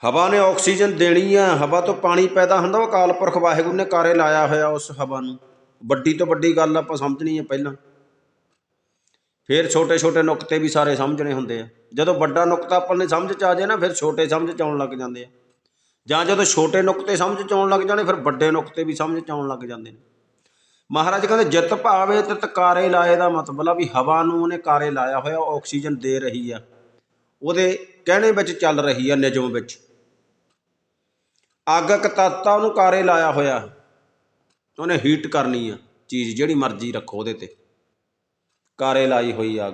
ਹਵਾ ਨੇ ਆਕਸੀਜਨ ਦੇਣੀ ਆ, ਹਵਾ ਤੋਂ ਪਾਣੀ ਪੈਦਾ ਹੁੰਦਾ, ਉਹ ਅਕਾਲ ਪੁਰਖ ਵਾਹਿਗੁਰੂ ਨੇ ਕਾਰੇ ਲਾਇਆ ਹੋਇਆ ਉਸ ਹਵਾ ਨੂੰ। ਵੱਡੀ ਤੋਂ ਵੱਡੀ ਗੱਲ ਆਪਾਂ ਸਮਝਣੀ ਹੈ ਪਹਿਲਾਂ। ਫਿਰ ਛੋਟੇ ਛੋਟੇ ਨੁਕਤੇ ਵੀ ਸਾਰੇ ਸਮਝਣੇ ਹੁੰਦੇ ਆ। ਜਦੋਂ ਵੱਡਾ ਨੁਕਤਾ ਆਪਾਂ ਨੇ ਸਮਝ ਚ ਆ ਜਾਏ ਨਾ, ਫਿਰ ਛੋਟੇ ਸਮਝ ਚ ਆਉਣ ਲੱਗ ਜਾਂਦੇ ਆ। ਜਾਂ ਜਦੋਂ ਛੋਟੇ ਨੁਕਤੇ ਸਮਝ ਚ ਆਉਣ ਲੱਗ ਜਾਣੇ, ਫਿਰ ਵੱਡੇ ਨੁਕਤੇ ਵੀ ਸਮਝ ਚ ਆਉਣ ਲੱਗ ਜਾਂਦੇ ਨੇ। ਮਹਾਰਾਜ ਕਹਿੰਦੇ, ਜਿਤ ਭਾਵੇ ਤਿਤ ਕਾਰੇ ਲਾਏ ਦਾ ਮਤਲਬ ਆ ਵੀ ਹਵਾ ਨੂੰ ਉਹਨੇ ਕਾਰੇ ਲਾਇਆ ਹੋਇਆ ਆਕਸੀਜਨ ਦੇ ਰਹੀ ਆ। ਉਹਦੇ ਕਹਿਣੇ ਵਿੱਚ ਚੱਲ ਰਹੀ ਆ ਨਿਜਮ ਵਿੱਚ। ਅੱਗ ਇੱਕ ਉਹਨੂੰ ਕਾਰੇ ਲਾਇਆ ਹੋਇਆ। ਉਹਨੇ ਹੀਟ ਕਰਨੀ ਆ, ਚੀਜ਼ ਜਿਹੜੀ ਮਰਜ਼ੀ ਰੱਖੋ ਉਹਦੇ ਤੇ। ਕਾਰੇ ਲਾਈ ਹੋਈ ਅੱਗ।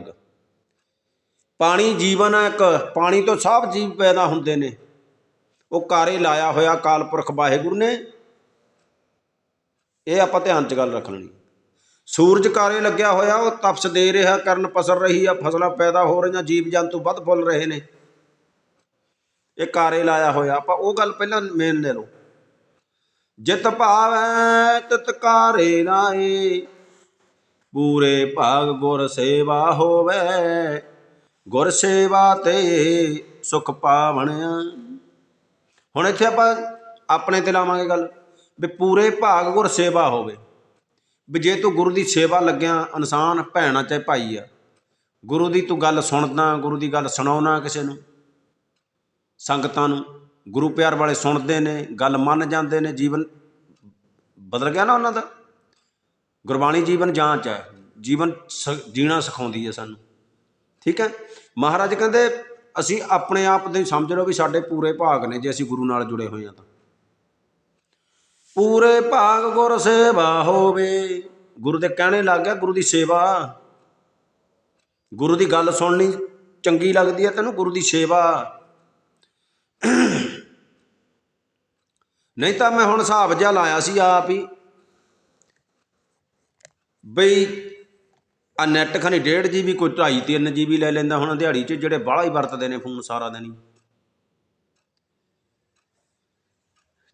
ਪਾਣੀ ਜੀਵਨ ਆ ਇੱਕ, ਪਾਣੀ ਤੋਂ ਸਭ ਜੀਵ ਪੈਦਾ ਹੁੰਦੇ ਨੇ। ਉਹ ਕਾਰੇ ਲਾਇਆ ਹੋਇਆ ਕਾਲ ਪੁਰਖ ਵਾਹਿਗੁਰੂ ਨੇ। ਇਹ ਆਪਾਂ ਧਿਆਨ 'ਚ ਗੱਲ ਰੱਖ ਲੈਣੀ। ਸੂਰਜ ਕਾਰੇ ਲੱਗਿਆ ਹੋਇਆ, ਉਹ ਤਪਸ ਦੇ ਰਿਹਾ, ਕਰਨ ਪਸਰ ਰਹੀ ਆ, ਫਸਲਾਂ ਪੈਦਾ ਹੋ ਰਹੀਆਂ, ਜੀਵ ਜੰਤੂ ਵੱਧ ਫੁੱਲ ਰਹੇ ਨੇ। ਇਹ ਕਾਰੇ ਲਾਇਆ ਹੋਇਆ, ਆਪਾਂ ਉਹ ਗੱਲ ਪਹਿਲਾਂ ਮੇਨ ਲੈ ਲਓ। ਜਿਤ ਭਾਵੈ ਤਿਤ ਕਾਰੇ ਲਾਏ ਪੂਰੇ ਭਾਗ ਗੁਰ ਸੇਵਾ ਹੋਵੇ। ਗੁਰ ਸੇਵਾ ਤੇ ਸੁਖ ਪਾਵਣਿਆ ਹੁਣ ਇੱਥੇ ਆਪਾਂ ਆਪਣੇ ਤੇ ਲਾਵਾਂਗੇ ਗੱਲ ਵੀ ਪੂਰੇ ਭਾਗ ਗੁਰ ਸੇਵਾ ਹੋਵੇ। ਵੀ ਜੇ ਤੂੰ ਗੁਰੂ ਦੀ ਸੇਵਾ ਲੱਗਿਆ, ਇਨਸਾਨ, ਭੈਣਾ ਚਾਹੇ ਭਾਈ ਆ, ਗੁਰੂ ਦੀ ਤੂੰ ਗੱਲ ਸੁਣਦਾ, ਗੁਰੂ ਦੀ ਗੱਲ ਸੁਣਾਉਣਾ ਕਿਸੇ ਨੂੰ, ਸੰਗਤਾਂ ਨੂੰ, ਗੁਰੂ ਪਿਆਰ ਵਾਲੇ ਸੁਣਦੇ ਨੇ, ਗੱਲ ਮੰਨ ਜਾਂਦੇ ਨੇ, ਜੀਵਨ ਬਦਲ ਗਿਆ ਨਾ ਉਹਨਾਂ ਦਾ। ਗੁਰਬਾਣੀ ਜੀਵਨ ਜਾਂਚ ਹੈ। ਜੀਵਨ ਸ- ਜੀਣਾ ਸਿਖਾਉਂਦੀ ਹੈ ਸਾਨੂੰ। ਠੀਕ ਹੈ? ਮਹਾਰਾਜ ਕਹਿੰਦੇ, ਅਸੀਂ ਆਪਣੇ ਆਪ ਦੇ ਸਮਝ ਲਓ ਵੀ ਸਾਡੇ ਪੂਰੇ ਭਾਗ ਨੇ ਜੇ ਅਸੀਂ ਗੁਰੂ ਨਾਲ ਜੁੜੇ ਹੋਏ ਹਾਂ ਤਾਂ। ਪੂਰੇ ਭਾਗ ਗੁਰ ਸੇਵਾ ਹੋਵੇ। ਗੁਰੂ ਦੇ ਕਹਿਣੇ ਲੱਗ ਗਿਆ, ਗੁਰੂ ਦੀ ਸੇਵਾ। ਗੁਰੂ ਦੀ ਗੱਲ ਸੁਣਨੀ ਚੰਗੀ ਲੱਗਦੀ ਹੈ, ਤੈਨੂੰ ਗੁਰੂ ਦੀ ਸੇਵਾ। ਨਹੀਂ ਤਾਂ ਮੈਂ ਹੁਣ ਹਿਸਾਬ ਜਿਹਾ ਲਾਇਆ ਸੀ, ਆਪ ਹੀ। ਬਈ ਆ ਨੈਟ ਖਣੀ 1.5 ਜੀਬੀ ਕੋਈ 2.5 3 ਜੀਬੀ ਲੈ ਲੈਂਦਾ ਹੁਣ ਦਿਹਾੜੀ 'ਚ, ਜਿਹੜੇ ਬਾਹਲਾ ਹੀ ਵਰਤਦੇ ਨੇ ਫੋਨ ਸਾਰਾ ਦਿਨ ਹੀ।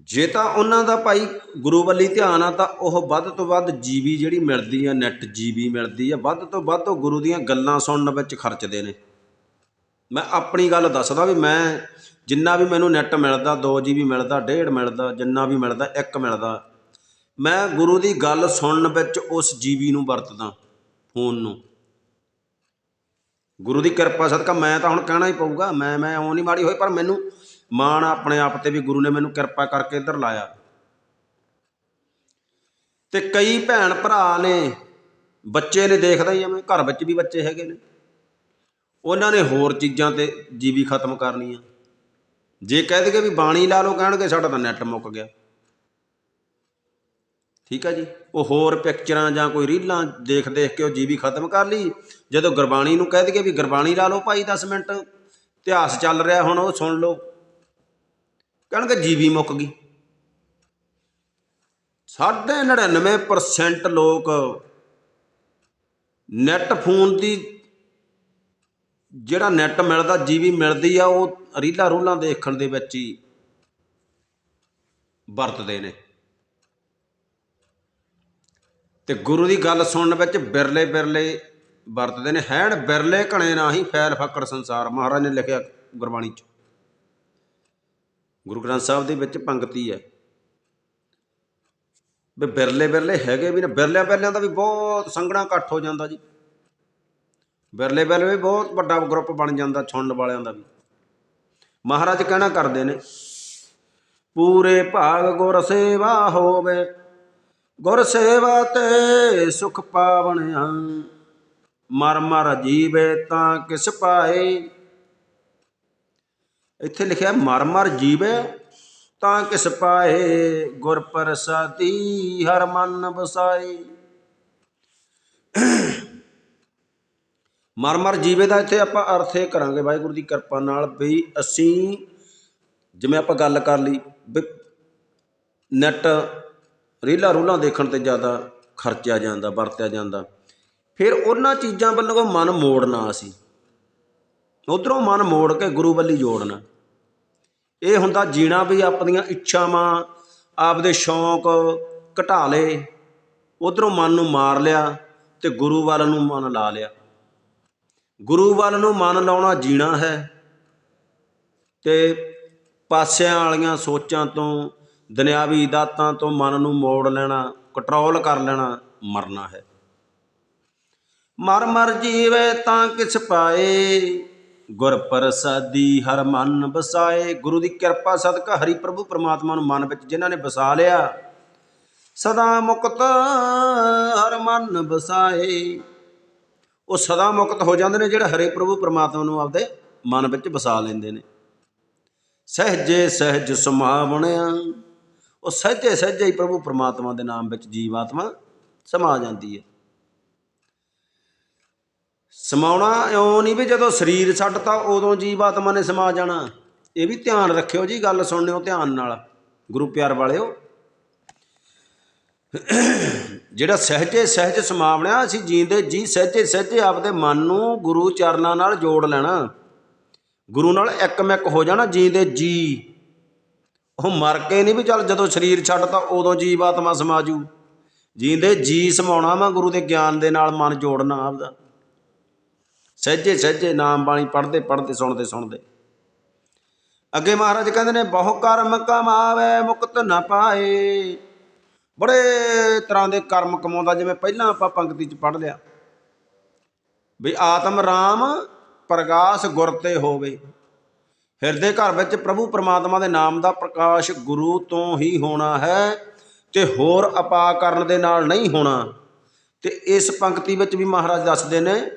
ਜੇ ਤਾਂ ਉਹਨਾਂ ਦਾ ਭਾਈ ਗੁਰੂ ਵੱਲੀ ਧਿਆਨ ਆ, ਤਾਂ ਉਹ ਵੱਧ ਤੋਂ ਵੱਧ ਜੀਬੀ ਜਿਹੜੀ ਮਿਲਦੀ ਆ ਨੈਟ ਜੀਬੀ ਮਿਲਦੀ ਆ, ਵੱਧ ਤੋਂ ਵੱਧ ਉਹ ਗੁਰੂ ਦੀਆਂ ਗੱਲਾਂ ਸੁਣਨ ਵਿੱਚ ਖਰਚਦੇ ਨੇ। ਮੈਂ ਆਪਣੀ ਗੱਲ ਦੱਸਦਾ ਵੀ ਮੈਂ ਜਿੰਨਾ ਵੀ ਮੈਨੂੰ ਨੈਟ ਮਿਲਦਾ 2 ਜੀਬੀ ਮਿਲਦਾ 1.5 ਮਿਲਦਾ, ਜਿੰਨਾ ਵੀ ਮਿਲਦਾ 1 ਮਿਲਦਾ ਮੈਂ ਗੁਰੂ ਦੀ ਗੱਲ ਸੁਣਨ ਵਿੱਚ ਉਸ ਜੀਵੀ ਨੂੰ ਵਰਤਦਾ ਫੋਨ ਨੂੰ। ਗੁਰੂ ਦੀ ਕਿਰਪਾ ਸਦਕਾ ਮੈਂ ਤਾਂ ਹੁਣ ਕਹਿਣਾ ਹੀ ਪਊਗਾ, ਮੈਂ ਮੈਂ ਉਹ ਨਹੀਂ ਮਾੜੀ ਹੋਈ, ਪਰ ਮੈਨੂੰ ਮਾਣ ਆਪਣੇ ਆਪ ਤੇ ਵੀ ਗੁਰੂ ਨੇ ਮੈਨੂੰ ਕਿਰਪਾ ਕਰਕੇ ਇੱਧਰ ਲਾਇਆ। ਤੇ ਕਈ ਭੈਣ ਭਰਾ ਨੇ, ਬੱਚੇ ਨੇ ਦੇਖਦਾ ਹੀ ਆ ਮੈਂ, ਘਰ ਵਿੱਚ ਵੀ ਬੱਚੇ ਹੈਗੇ ਨੇ। ਉਹਨਾਂ ਨੇ ਹੋਰ ਚੀਜ਼ਾਂ ਤੇ ਜੀਵੀ ਖਤਮ ਕਰਨੀ ਆ ਜੇ ਕਹਿ ਦਈਏ ਵੀ ਬਾਣੀ ਲਾ ਲਓ, ਕਹਿਣਗੇ ਸਾਡਾ ਤਾਂ ਨੈਟ ਮੁੱਕ ਗਿਆ। ਠੀਕ ਆ ਜੀ? ਉਹ ਹੋਰ ਪਿਕਚਰਾਂ ਜਾਂ ਕੋਈ ਰੀਲਾਂ ਦੇਖ ਦੇਖ ਕੇ ਉਹ ਜੀਵੀ ਖਤਮ ਕਰ ਲਈ। ਜਦੋਂ ਗੁਰਬਾਣੀ ਨੂੰ ਕਹਿ ਦਈਏ ਵੀ ਗੁਰਬਾਣੀ ਲਾ ਲਓ ਭਾਈ 10 ਮਿੰਟ, ਇਤਿਹਾਸ ਚੱਲ ਰਿਹਾ ਹੁਣ ਉਹ ਸੁਣ ਲਓ। ਕਹਿਣਗੇ ਜੀਵੀ ਮੁੱਕ ਗਈ। ਸਾਢੇ 99% ਲੋਕ ਨੈਟ ਫੋਨ ਦੀ ਜਿਹੜਾ ਨੈਟ ਮਿਲਦਾ ਜੀਵੀ ਮਿਲਦੀ ਆ, ਉਹ ਰੀਲਾਂ ਰੂਲਾਂ ਦੇਖਣ ਦੇ ਵਿੱਚ ਹੀ ਵਰਤਦੇ ਨੇ। ਤੇ ਗੁਰੂ ਦੀ ਗੱਲ ਸੁਣਨ ਵਿੱਚ ਬਿਰਲੇ ਬਿਰਲੇ ਵਰਤਦੇ ਨੇ ਹੈਣ ਬਿਰਲੇ ਘਣੇ ਨਾਹੀ ਫੈਲ ਫਕਰ ਸੰਸਾਰ। ਮਹਾਰਾਜ ਨੇ ਲਿਖਿਆ ਗੁਰਬਾਣੀ ਚ। ਗੁਰੂ ਗ੍ਰੰਥ ਸਾਹਿਬ ਦੇ ਵਿੱਚ ਪੰਕਤੀ ਹੈ ਵੀ ਬਿਰਲੇ ਬਿਰਲੇ ਹੈਗੇ ਵੀ ਨੇ। ਬਿਰਲਿਆਂ ਬਿਰਲਿਆਂ ਦਾ ਵੀ ਬਹੁਤ ਸੰਘਣਾ ਇਕੱਠ ਹੋ ਜਾਂਦਾ ਜੀ। ਬਿਰਲੇ ਬਿਰਲੇ ਵੀ ਬਹੁਤ ਵੱਡਾ ਗਰੁੱਪ ਬਣ ਜਾਂਦਾ ਸੁਣਨ ਵਾਲਿਆਂ ਦਾ ਵੀ। ਮਹਾਰਾਜ ਕਹਿਣਾ ਕਰਦੇ ਨੇ, ਪੂਰੇ ਭਾਗ ਗੁਰ ਸੇਵਾ ਹੋਵੇ। ਗੁਰ ਸੇਵਾ ਤੇ ਸੁਖ ਪਾਵਣਿਆ ਮਰ ਮਰ ਜੀਵੇ ਤਾਂ ਕਿਸ ਪਾਏ। ਇੱਥੇ ਲਿਖਿਆ ਮਰ ਮਰ ਜੀਵੇ ਤਾਂ ਕਿਸ ਪਾਏ। ਗੁਰ ਪ੍ਰਸਾਦੀ ਹਰ ਮਨ ਵਸਾਏ। ਮਰ ਮਰ ਜੀਵੇ ਦਾ ਇੱਥੇ ਆਪਾਂ ਅਰਥ ਇਹ ਕਰਾਂਗੇ ਵਾਹਿਗੁਰੂ ਦੀ ਕਿਰਪਾ ਨਾਲ ਵੀ ਅਸੀਂ ਜਿਵੇਂ ਆਪਾਂ ਗੱਲ ਕਰ ਲਈ ਵੀ ਨੈਟ ਰੀਲਾਂ ਰੂਲਾਂ ਦੇਖਣ ਤੇ ਜ਼ਿਆਦਾ ਖਰਚਿਆ ਜਾਂਦਾ, ਵਰਤਿਆ ਜਾਂਦਾ। ਫਿਰ ਉਹਨਾਂ ਚੀਜ਼ਾਂ ਵੱਲੋਂ ਮਨ ਮੋੜਨਾ ਅਸੀਂ ਉਧਰੋਂ ਮਨ ਮੋੜ ਕੇ ਗੁਰੂ ਵੱਲੀ ਜੋੜਨਾ। ਇਹ ਹੁੰਦਾ ਜੀਣਾ ਵੀ ਆਪਣੀਆਂ ਇੱਛਾਵਾਂ, ਆਪਦੇ ਸ਼ੌਂਕ ਘਟਾ ਲਏ ਉਧਰੋਂ ਮਨ ਨੂੰ ਮਾਰ ਲਿਆ ਤੇ ਗੁਰੂ ਵੱਲ ਨੂੰ ਮਨ ਲਾ ਲਿਆ। ਗੁਰੂ ਵੱਲ ਨੂੰ ਮਨ ਲਾਉਣਾ ਜੀਣਾ ਹੈ। ਤੇ ਪਾਸਿਆਂ ਵਾਲੀਆਂ ਸੋਚਾਂ ਤੋਂ ਦੁਨਿਆਵੀ ਦਾਤਾਂ ਤੋਂ ਮਨ ਨੂੰ ਮੋੜ ਲੈਣਾ ਕੰਟਰੋਲ ਕਰ ਲੈਣਾ ਮਰਨਾ ਹੈ। ਮਰ ਮਰ ਜੀਵੇ ਤਾਂ ਕਿਛ ਪਾਏ, ਗੁਰ ਪ੍ਰਸਾਦੀ ਹਰ ਮਨ ਵਸਾਏ। ਗੁਰੂ ਦੀ ਕਿਰਪਾ ਸਦਕਾ ਹਰੀ ਪ੍ਰਭੂ ਪ੍ਰਮਾਤਮਾ ਨੂੰ ਮਨ ਵਿੱਚ ਜਿਨ੍ਹਾਂ ਨੇ ਵਸਾ ਲਿਆ, ਸਦਾ ਮੁਕਤ ਹਰ ਮਨ ਵਸਾਏ। ਉਹ ਸਦਾ ਮੁਕਤ ਹੋ ਜਾਂਦੇ ਨੇ ਜਿਹੜੇ ਹਰੇ ਪ੍ਰਭੂ ਪ੍ਰਮਾਤਮਾ ਨੂੰ ਆਪਦੇ ਮਨ ਵਿੱਚ ਵਸਾ ਲੈਂਦੇ ਨੇ। ਸਹਜੇ ਸਹਜ ਸਮਾਵਣਿਆ ਉਹ ਸਹਜੇ ਸਹਜੇ ਹੀ ਪ੍ਰਭੂ ਪਰਮਾਤਮਾ ਦੇ ਨਾਮ ਵਿੱਚ ਜੀਵਾਤਮਾ ਸਮਾ ਜਾਂਦੀ ਹੈ। ਸਮਾਉਣਾ ਇਉਂ ਨਹੀਂ ਵੀ ਜਦੋਂ ਸਰੀਰ ਛੱਡਤਾ ਉਦੋਂ ਜੀਵਾਤਮਾ ਨੇ ਸਮਾ ਜਾਣਾ। ਇਹ ਵੀ ਧਿਆਨ ਰੱਖਿਓ ਜੀ, ਗੱਲ ਸੁਣਿਓ ਧਿਆਨ ਨਾਲ। ਗੁਰੂ ਪਿਆਰ ਵਾਲਿਓ, ਜਿਹੜਾ ਸਹਜੇ ਸਹਜ ਸਮਾਵਣਿਆ, ਅਸੀਂ ਜੀਂਦੇ ਜੀ ਸਹਜੇ ਸਹਜੇ ਆਪਦੇ ਮਨ ਨੂੰ ਗੁਰੂ ਚਰਨਾਂ ਨਾਲ ਜੋੜ ਲੈਣਾ। ਗੁਰੂ ਨਾਲ ਇੱਕਮਿਕ ਹੋ ਜਾਣਾ, ਜੀਂਦੇ ਜੀ। ਉਹ ਮਰ ਕੇ ਨਹੀਂ ਵੀ ਚੱਲ, ਜਦੋਂ ਸਰੀਰ ਛੱਡਤਾ ਉਦੋਂ ਜੀਵ ਆਤਮਾ ਸਮਾਜੂ। ਜੀਂਦੇ ਜੀ ਸਮਾਉਣਾ ਵਾ ਗੁਰੂ ਦੇ ਗਿਆਨ ਦੇ ਨਾਲ ਮਨ ਜੋੜਨਾ ਆਪਦਾ। ਸਹਿਜੇ ਸਹਿਜੇ ਨਾਮ ਬਾਣੀ ਪੜ੍ਹਦੇ ਪੜ੍ਹਦੇ, ਸੁਣਦੇ ਸੁਣਦੇ। ਅੱਗੇ ਮਹਾਰਾਜ ਕਹਿੰਦੇ ਨੇ, ਬਹੁ ਕਰਮ ਕਮਾਵੇ, ਮੁਕਤ ਨਾ ਪਾਏ। ਬੜੇ ਤਰ੍ਹਾਂ ਦੇ ਕਰਮ ਕਮਾਉਂਦਾ, ਜਿਵੇਂ ਪਹਿਲਾਂ ਆਪਾਂ ਪੰਕਤੀ ਚ ਪੜ੍ਹ ਲਿਆ। ਵੀ ਆਤਮ ਰਾਮ, ਪ੍ਰਗਾਸ ਗੁਰ ਤੇ ਹੋਵੇ। ਹਿਰਦੇ ਘਰ ਵਿੱਚ ਪ੍ਰਭੂ ਪਰਮਾਤਮਾ ਦੇ ਨਾਮ ਦਾ ਪ੍ਰਕਾਸ਼ ਗੁਰੂ ਤੋਂ ਹੀ ਹੋਣਾ ਹੈ ਤੇ ਹੋਰ ਅਪਾ ਕਰਨ ਦੇ ਨਾਲ ਨਹੀਂ ਹੋਣਾ। ਤੇ ਇਸ ਪੰਕਤੀ ਵਿੱਚ ਵੀ ਮਹਾਰਾਜ ਦੱਸਦੇ ਨੇ,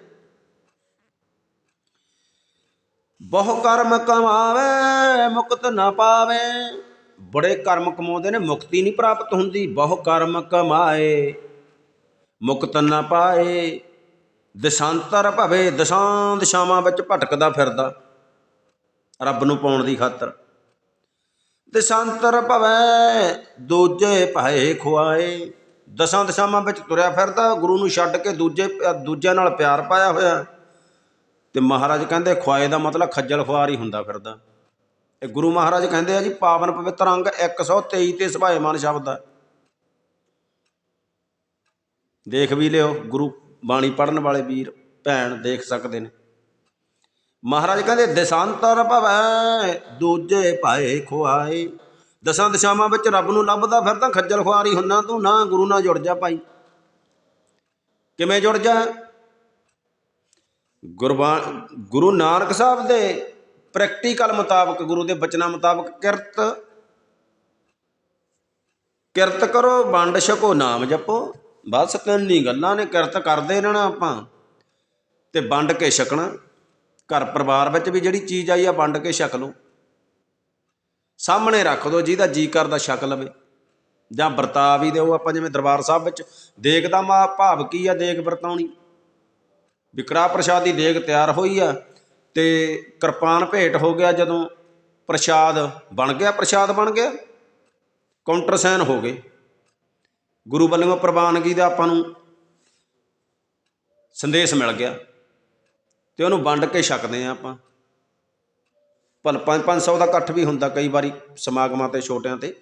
ਬਹੁ ਕਰਮ ਕਮਾਵੇ, ਮੁਕਤ ਨਾ ਪਾਵੇ। ਬੜੇ ਕਰਮ ਕਮਾਉਂਦੇ ਨੇ, ਮੁਕਤੀ ਨਹੀਂ ਪ੍ਰਾਪਤ ਹੁੰਦੀ। ਬਹੁ ਕਰਮ ਕਮਾਏ, ਮੁਕਤ ਨਾ ਪਾਏ। ਦਸ਼ਾਂਤਰ ਭਵੇ ਦਸ਼ਾਂ ਦਿਸ਼ਾਵਾਂ ਵਿੱਚ ਭਟਕਦਾ ਫਿਰਦਾ। ਰੱਬ ਨੂੰ ਪਾਉਣ ਦੀ ਖਾਤਰ। ਦਸ਼ਾਂਤਰ ਭਵੇ, ਦੂਜੇ ਭਏ ਖੁਆਏ। ਦਸਾਂ ਦਸ਼ਾਵਾਂ ਵਿੱਚ ਤੁਰਿਆ ਫਿਰਦਾ, ਗੁਰੂ ਨੂੰ ਛੱਡ ਕੇ ਦੂਜੇ, ਦੂਜਿਆਂ ਨਾਲ ਪਿਆਰ ਪਾਇਆ ਹੋਇਆ। ਤੇ ਮਹਾਰਾਜ ਕਹਿੰਦੇ, ਖੁਆਏ ਦਾ ਮਤਲਬ ਖੱਜਲ ਖੁਆਰ ਹੀ ਹੁੰਦਾ ਫਿਰਦਾ। ਇਹ ਗੁਰੂ ਮਹਾਰਾਜ ਕਹਿੰਦੇ ਆ ਜੀ, ਪਾਵਨ ਪਵਿੱਤਰ ਅੰਗ 123 ਤੇ ਸੁਭਾਏਮਾਨ ਸ਼ਬਦ ਆ। ਦੇਖ ਵੀ ਲਿਓ, ਗੁਰੂ ਬਾਣੀ ਪੜਨ ਵਾਲੇ ਵੀਰ, ਭੈਣ ਦੇਖ ਸਕਦੇ ਨੇ। ਮਹਾਰਾਜ ਕਹਿੰਦੇ ਦਸਾਂਤਰ ਭਵੈ, ਦੂਜੇ ਭਾਏ ਖੁਆਏ। ਦਸਾਂ ਦਿਸ਼ਾਵਾਂ ਵਿੱਚ ਰੱਬ ਨੂੰ ਲੱਭਦਾ ਫਿਰ ਤਾਂ ਖੱਜਲ ਖੁਆਰੀ ਹੁੰਨਾ ਤੂੰ, ਨਾ ਗੁਰੂ ਨਾਲ ਜੁੜ ਜਾ ਭਾਈ। ਕਿਵੇਂ ਜੁੜ ਜਾ? ਗੁਰਬਾਨ ਗੁਰੂ ਨਾਨਕ ਸਾਹਿਬ ਦੇ ਪ੍ਰੈਕਟੀਕਲ ਮੁਤਾਬਕ, ਗੁਰੂ ਦੇ ਬਚਨਾਂ ਮੁਤਾਬਕ ਕਿਰਤ ਕਿਰਤ ਕਰੋ, ਵੰਡ ਛਕੋ, ਨਾਮ ਜਪੋ। ਬਸ ਤਿੰਨ ਹੀ ਗੱਲਾਂ ਨੇ, ਕਿਰਤ ਕਰਦੇ ਰਹਿਣਾ ਆਪਾਂ ਤੇ ਵੰਡ ਕੇ ਛਕਣਾ। ਘਰ ਪਰਿਵਾਰ ਵਿੱਚ ਵੀ ਜਿਹੜੀ ਚੀਜ਼ ਆਈ ਆ ਵੰਡ ਕੇ ਛਕ ਲਓ। ਸਾਹਮਣੇ ਰੱਖ ਦਿਓ ਜਿਹਦਾ ਜੀ ਕਰਦਾ ਛਕ ਲਵੇ। ਜਾਂ ਵਰਤਾ ਵੀ ਦਿਓ ਆਪਾਂ ਜਿਵੇਂ ਦਰਬਾਰ ਸਾਹਿਬ ਵਿੱਚ ਦੇਗ ਦਾ ਮਾ ਭਾਵ ਕੀ ਆ ਦੇਗ ਵਰਤਾਉਣੀ। ਵਿਕਰਾ ਪ੍ਰਸ਼ਾਦ ਦੀ ਦੇਗ ਤਿਆਰ ਹੋਈ ਆ ਤੇ ਕਿਰਪਾਨ ਭੇਟ ਹੋ ਗਿਆ ਜਦੋਂ ਪ੍ਰਸ਼ਾਦ ਬਣ ਗਿਆ, ਪ੍ਰਸ਼ਾਦ ਬਣ ਗਿਆ। ਕਾਊਂਟਰ ਸਾਈਨ ਹੋ ਗਏ। ਗੁਰੂ ਵੱਲੋਂ ਪ੍ਰਵਾਨਗੀ ਦਾ ਆਪਾਂ ਨੂੰ ਸੰਦੇਸ਼ ਮਿਲ ਗਿਆ। ਤੇ ਉਹਨੂੰ ਵੰਡ ਕੇ ਛਕਦੇ ਆ ਆਪਾਂ। ਭਲ 5-500 ਦਾ ਇਕੱਠ ਵੀ ਹੁੰਦਾ ਕਈ ਵਾਰੀ ਸਮਾਗਮਾਂ ਤੇ, ਛੋਟਿਆਂ ਤੇ।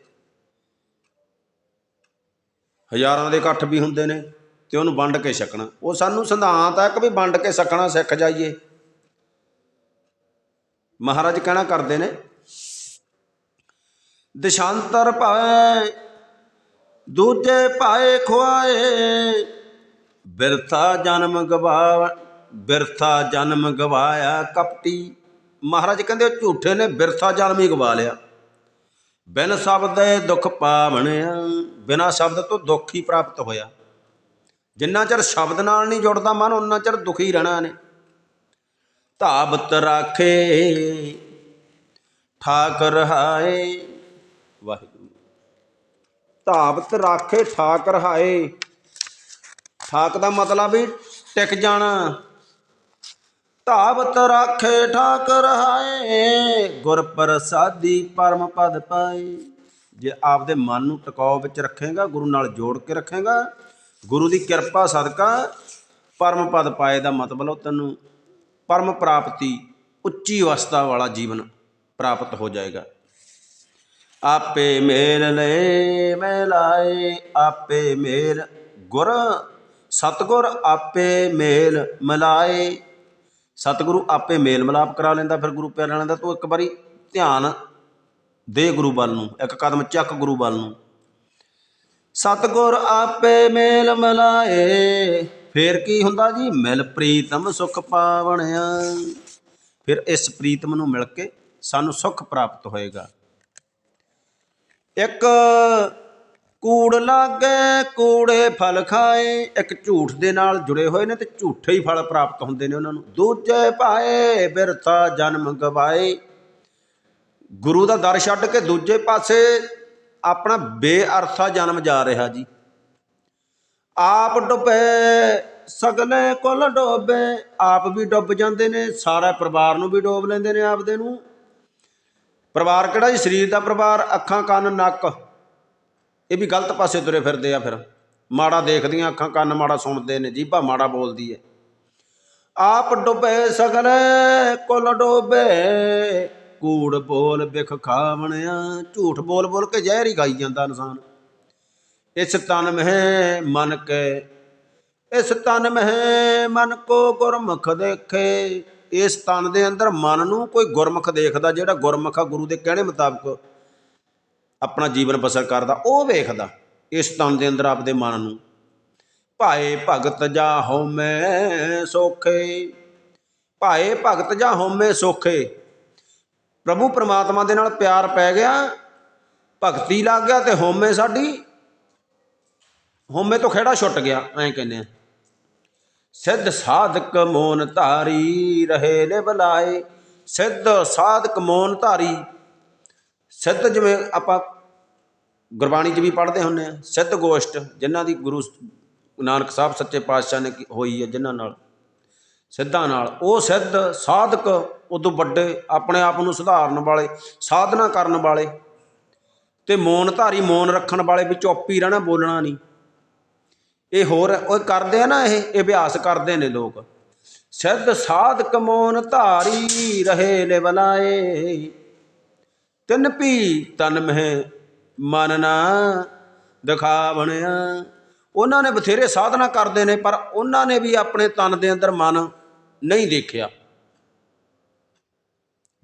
ਹਜ਼ਾਰਾਂ ਦੇ ਇਕੱਠ ਵੀ ਹੁੰਦੇ ਨੇ ਤੇ ਉਹਨੂੰ ਵੰਡ ਕੇ ਛਕਣਾ। ਉਹ ਸਾਨੂੰ ਸਿਧਾਂਤ ਹੈ ਕਿ ਵੀ ਵੰਡ ਕੇ ਛਕਣਾ, ਸਿੱਖ ਜਾਈਏ। ਮਹਾਰਾਜ ਕਹਿਣਾ ਕਰਦੇ ਨੇ, ਦਿਸ਼ਾਂਤਰ ਭਾਵੇਂ ਦੂਜੇ ਭਾਏ ਖੁਆਏ, ਬਿਰਥਾ ਜਨਮ ਗਵਾ ਬਿਰਥਾ ਜਨਮ ਗਵਾਇਆ ਕਪਟੀ। ਮਹਾਰਾਜ ਕਹਿੰਦੇ ਉਹ ਝੂਠੇ ਨੇ, ਬਿਰਥਾ ਜਨਮ ਹੀ ਗਵਾ ਲਿਆ। ਬਿਨ ਸ਼ਬਦ ਦੇ ਦੁੱਖ ਪਾਵਣਿਆ, ਬਿਨਾ ਸ਼ਬਦ ਤੋਂ ਦੁੱਖ ਹੀ ਪ੍ਰਾਪਤ ਹੋਇਆ। ਜਿੰਨਾ ਚਿਰ ਸ਼ਬਦ ਨਾਲ ਨਹੀਂ ਜੁੜਦਾ ਮਨ ਉਹਨਾਂ ਚਿਰ ਦੁਖੀ ਰਹਿਣਾ ਨੇ। ਧਾਬਤ ਰਾਖੇ ਠਾਕ ਰਹਾਏ ਵਾਹਿਗੁਰੂ। ਧਾਬਤ ਰਾਖੇ ਠਾਕ ਰਹਾਏ ਠਾਕ ਦਾ ਮਤਲਬ ਵੀ ਟਿਕ ਜਾਣਾ। ਧਾਵਤ ਰਾਖੇ ਠਾਕ ਰਹਾਏ ਗੁਰ ਪ੍ਰਸਾਦੀ ਪਰਮ ਪਦ ਪਾਏ। ਜੇ ਆਪਦੇ ਮਨ ਨੂੰ ਟਿਕਾਉ ਵਿੱਚ ਰੱਖੇਗਾ, ਗੁਰੂ ਨਾਲ ਜੋੜ ਕੇ ਰੱਖੇਗਾ, ਗੁਰੂ ਦੀ ਕਿਰਪਾ ਸਦਕਾ ਪਰਮ ਪਦ ਪਾਏ ਦਾ ਮਤਲਬ ਉਹ ਤੈਨੂੰ ਪਰਮ ਪ੍ਰਾਪਤੀ, ਉੱਚੀ ਅਵਸਥਾ ਵਾਲਾ ਜੀਵਨ ਪ੍ਰਾਪਤ ਹੋ ਜਾਏਗਾ। ਆਪੇ ਮੇਲ ਲੈ ਮੈਂ ਲਾਏ, ਆਪੇ ਮੇਲ ਗੁਰ, ਸਤਗੁਰ ਆਪੇ ਮੇਲ ਮਿਲਾਏ। ਸਤਿਗੁਰੂ ਆਪੇ ਮੇਲ ਮਿਲਾਪ ਕਰਾ ਲੈਂਦਾ ਫਿਰ ਗੁਰੂ ਪਿਆਰਿਆਂ ਨਾਲ ਦਾ, ਤੂੰ ਇੱਕ ਵਾਰੀ ਧਿਆਨ ਦੇ ਗੁਰੂ ਵੱਲ ਨੂੰ, ਇੱਕ ਕਦਮ ਚੱਕ ਗੁਰੂ ਵੱਲ ਨੂੰ। ਸਤਿਗੁਰ ਆਪੇ ਮੇਲ ਮਿਲਾਏ, ਫਿਰ ਕੀ ਹੁੰਦਾ ਜੀ? ਮਿਲ ਪ੍ਰੀਤਮ ਸੁਖ ਪਾਵਣਿਆ। ਫਿਰ ਇਸ ਪ੍ਰੀਤਮ ਨੂੰ ਮਿਲ ਕੇ ਸਾਨੂੰ ਸੁਖ ਪ੍ਰਾਪਤ ਹੋਏਗਾ। ਇੱਕ ਕੂੜ ਲਾਗੇ, ਕੂੜੇ ਫਲ ਖਾਏ। ਇੱਕ ਝੂਠ ਦੇ ਨਾਲ ਜੁੜੇ ਹੋਏ ਨੇ ਤੇ ਝੂਠੇ ਹੀ ਫਲ ਪ੍ਰਾਪਤ ਹੁੰਦੇ ਨੇ ਉਹਨਾਂ ਨੂੰ। ਦੂਜੇ ਪਾਏ, ਬਿਰਥਾ ਜਨਮ ਗਵਾਏ। ਗੁਰੂ ਦਾ ਦਰ ਛੱਡ ਕੇ ਦੂਜੇ ਪਾਸੇ ਆਪਣਾ ਬੇਅਰਥਾ ਜਨਮ ਜਾ ਰਿਹਾ ਜੀ। ਆਪ ਡੁੱਬੇ, ਸਗਲੇ ਕੁਲ ਡੋਬੇ। ਆਪ ਵੀ ਡੁੱਬ ਜਾਂਦੇ ਨੇ, ਸਾਰਾ ਪਰਿਵਾਰ ਨੂੰ ਵੀ ਡੋਬ ਲੈਂਦੇ ਨੇ ਆਪਦੇ ਨੂੰ। ਪਰਿਵਾਰ ਕਿਹੜਾ ਜੀ? ਸਰੀਰ ਦਾ ਪਰਿਵਾਰ, ਅੱਖਾਂ, ਕੰਨ, ਨੱਕ। ਇਹ ਵੀ ਗਲਤ ਪਾਸੇ ਤੁਰੇ ਫਿਰਦੇ ਆ ਫਿਰ। ਮਾੜਾ ਦੇਖਦੀਆਂ ਅੱਖਾਂ, ਕੰਨ ਮਾੜਾ ਸੁਣਦੇ ਨੇ, ਜੀਭਾ ਮਾੜਾ ਬੋਲਦੀ ਹੈ ਆਪ ਡੁੱਬੇ ਸਗਲੇ, ਕੁਲ ਡੋਬੇ। ਕੂੜ ਬੋਲ ਬਿਖ ਖਾਵਣਿਆ, ਝੂਠ ਬੋਲ ਬੋਲ ਕੇ ਜ਼ਹਿਰ ਹੀ ਖਾਈ ਜਾਂਦਾ ਇਨਸਾਨ। ਇਸ ਤਨ ਮਹਿ ਮਨ ਕੇ, ਇਸ ਤਨ ਮਹਿ ਮਨ ਕੋ ਗੁਰਮੁਖ ਦੇਖੇ। ਇਸ ਤਨ ਦੇ ਅੰਦਰ ਮਨ ਨੂੰ ਕੋਈ ਗੁਰਮੁਖ ਦੇਖਦਾ, ਜਿਹੜਾ ਗੁਰਮੁਖ ਆ ਗੁਰੂ ਦੇ ਕਹਿਣੇ ਮੁਤਾਬਕ। ਆਪਣਾ ਜੀਵਨ ਬਸਰ ਕਰਦਾ, ਉਹ ਵੇਖਦਾ ਇਸ ਤਨ ਦੇ ਅੰਦਰ ਆਪਦੇ ਮਨ ਨੂੰ। ਭਾਏ ਭਗਤ ਜਾ ਹੋਮੈ ਸੋਖੇ, ਭਾਏ ਭਗਤ ਜਾ ਹਉਮੈ ਸੋਖੇ। ਪ੍ਰਭੂ ਪ੍ਰਮਾਤਮਾ ਦੇ ਨਾਲ ਪਿਆਰ ਪੈ ਗਿਆ, ਭਗਤੀ ਲੱਗ ਗਿਆ ਤੇ ਹੋਮੇ ਸਾਡੀ ਹੋਮੇ ਤੋਂ ਖੇੜਾ ਛੁੱਟ ਗਿਆ, ਐਂ ਕਹਿੰਦੇ ਆ। ਸਿੱਧ ਸਾਧਕ ਮੋਨ ਧਾਰੀ ਰਹੇ ਨੇ ਬਲਾਏ, ਸਿੱਧ ਸਾਧਕ ਮੋਨ ਧਾਰੀ। ਸਿੱਧ ਜਿਵੇਂ ਆਪਾਂ ਗੁਰਬਾਣੀ 'ਚ ਵੀ ਪੜ੍ਹਦੇ ਹੁੰਨੇ ਆ, ਸਿੱਧ ਗੋਸ਼ਟ, ਜਿਨ੍ਹਾਂ ਦੀ ਗੁਰੂ ਨਾਨਕ ਸਾਹਿਬ ਸੱਚੇ ਪਾਤਸ਼ਾਹ ਨੇ ਹੋਈ ਹੈ, ਜਿਨ੍ਹਾਂ ਨਾਲ, ਸਿੱਧਾਂ ਨਾਲ, ਉਹ ਸਿੱਧ ਸਾਧਕ ਉਦੋਂ ਵੱਡੇ, ਆਪਣੇ ਆਪ ਨੂੰ ਸੁਧਾਰਨ ਵਾਲੇ, ਸਾਧਨਾ ਕਰਨ ਵਾਲੇ, ਤੇ ਮੌਨ ਧਾਰੀ ਮੌਨ ਰੱਖਣ ਵਾਲੇ ਵੀ ਚੁੱਪ ਰਹਿਣਾ, ਬੋਲਣਾ ਨਹੀਂ। ਇਹ ਹੋਰ, ਉਹ ਕਰਦੇ ਆ ਨਾ ਇਹ ਅਭਿਆਸ ਕਰਦੇ ਨੇ ਲੋਕ। ਸਿੱਧ ਸਾਧਕ ਮੌਨ ਧਾਰੀ ਰਹੇ ਨੇ ਬਲਾਏ ਤਿੰਨ ਪੀ ਤਨ ਮਹਿ ਮਨ ਨਾ ਦਿਖਾਵਣਿਆ। ਉਹਨਾਂ ਨੇ ਬਥੇਰੇ ਸਾਧਨਾ ਕਰਦੇ ਨੇ, ਪਰ ਉਹਨਾਂ ਨੇ ਵੀ ਆਪਣੇ ਤਨ ਦੇ ਅੰਦਰ ਮਨ ਨਹੀਂ ਦੇਖਿਆ।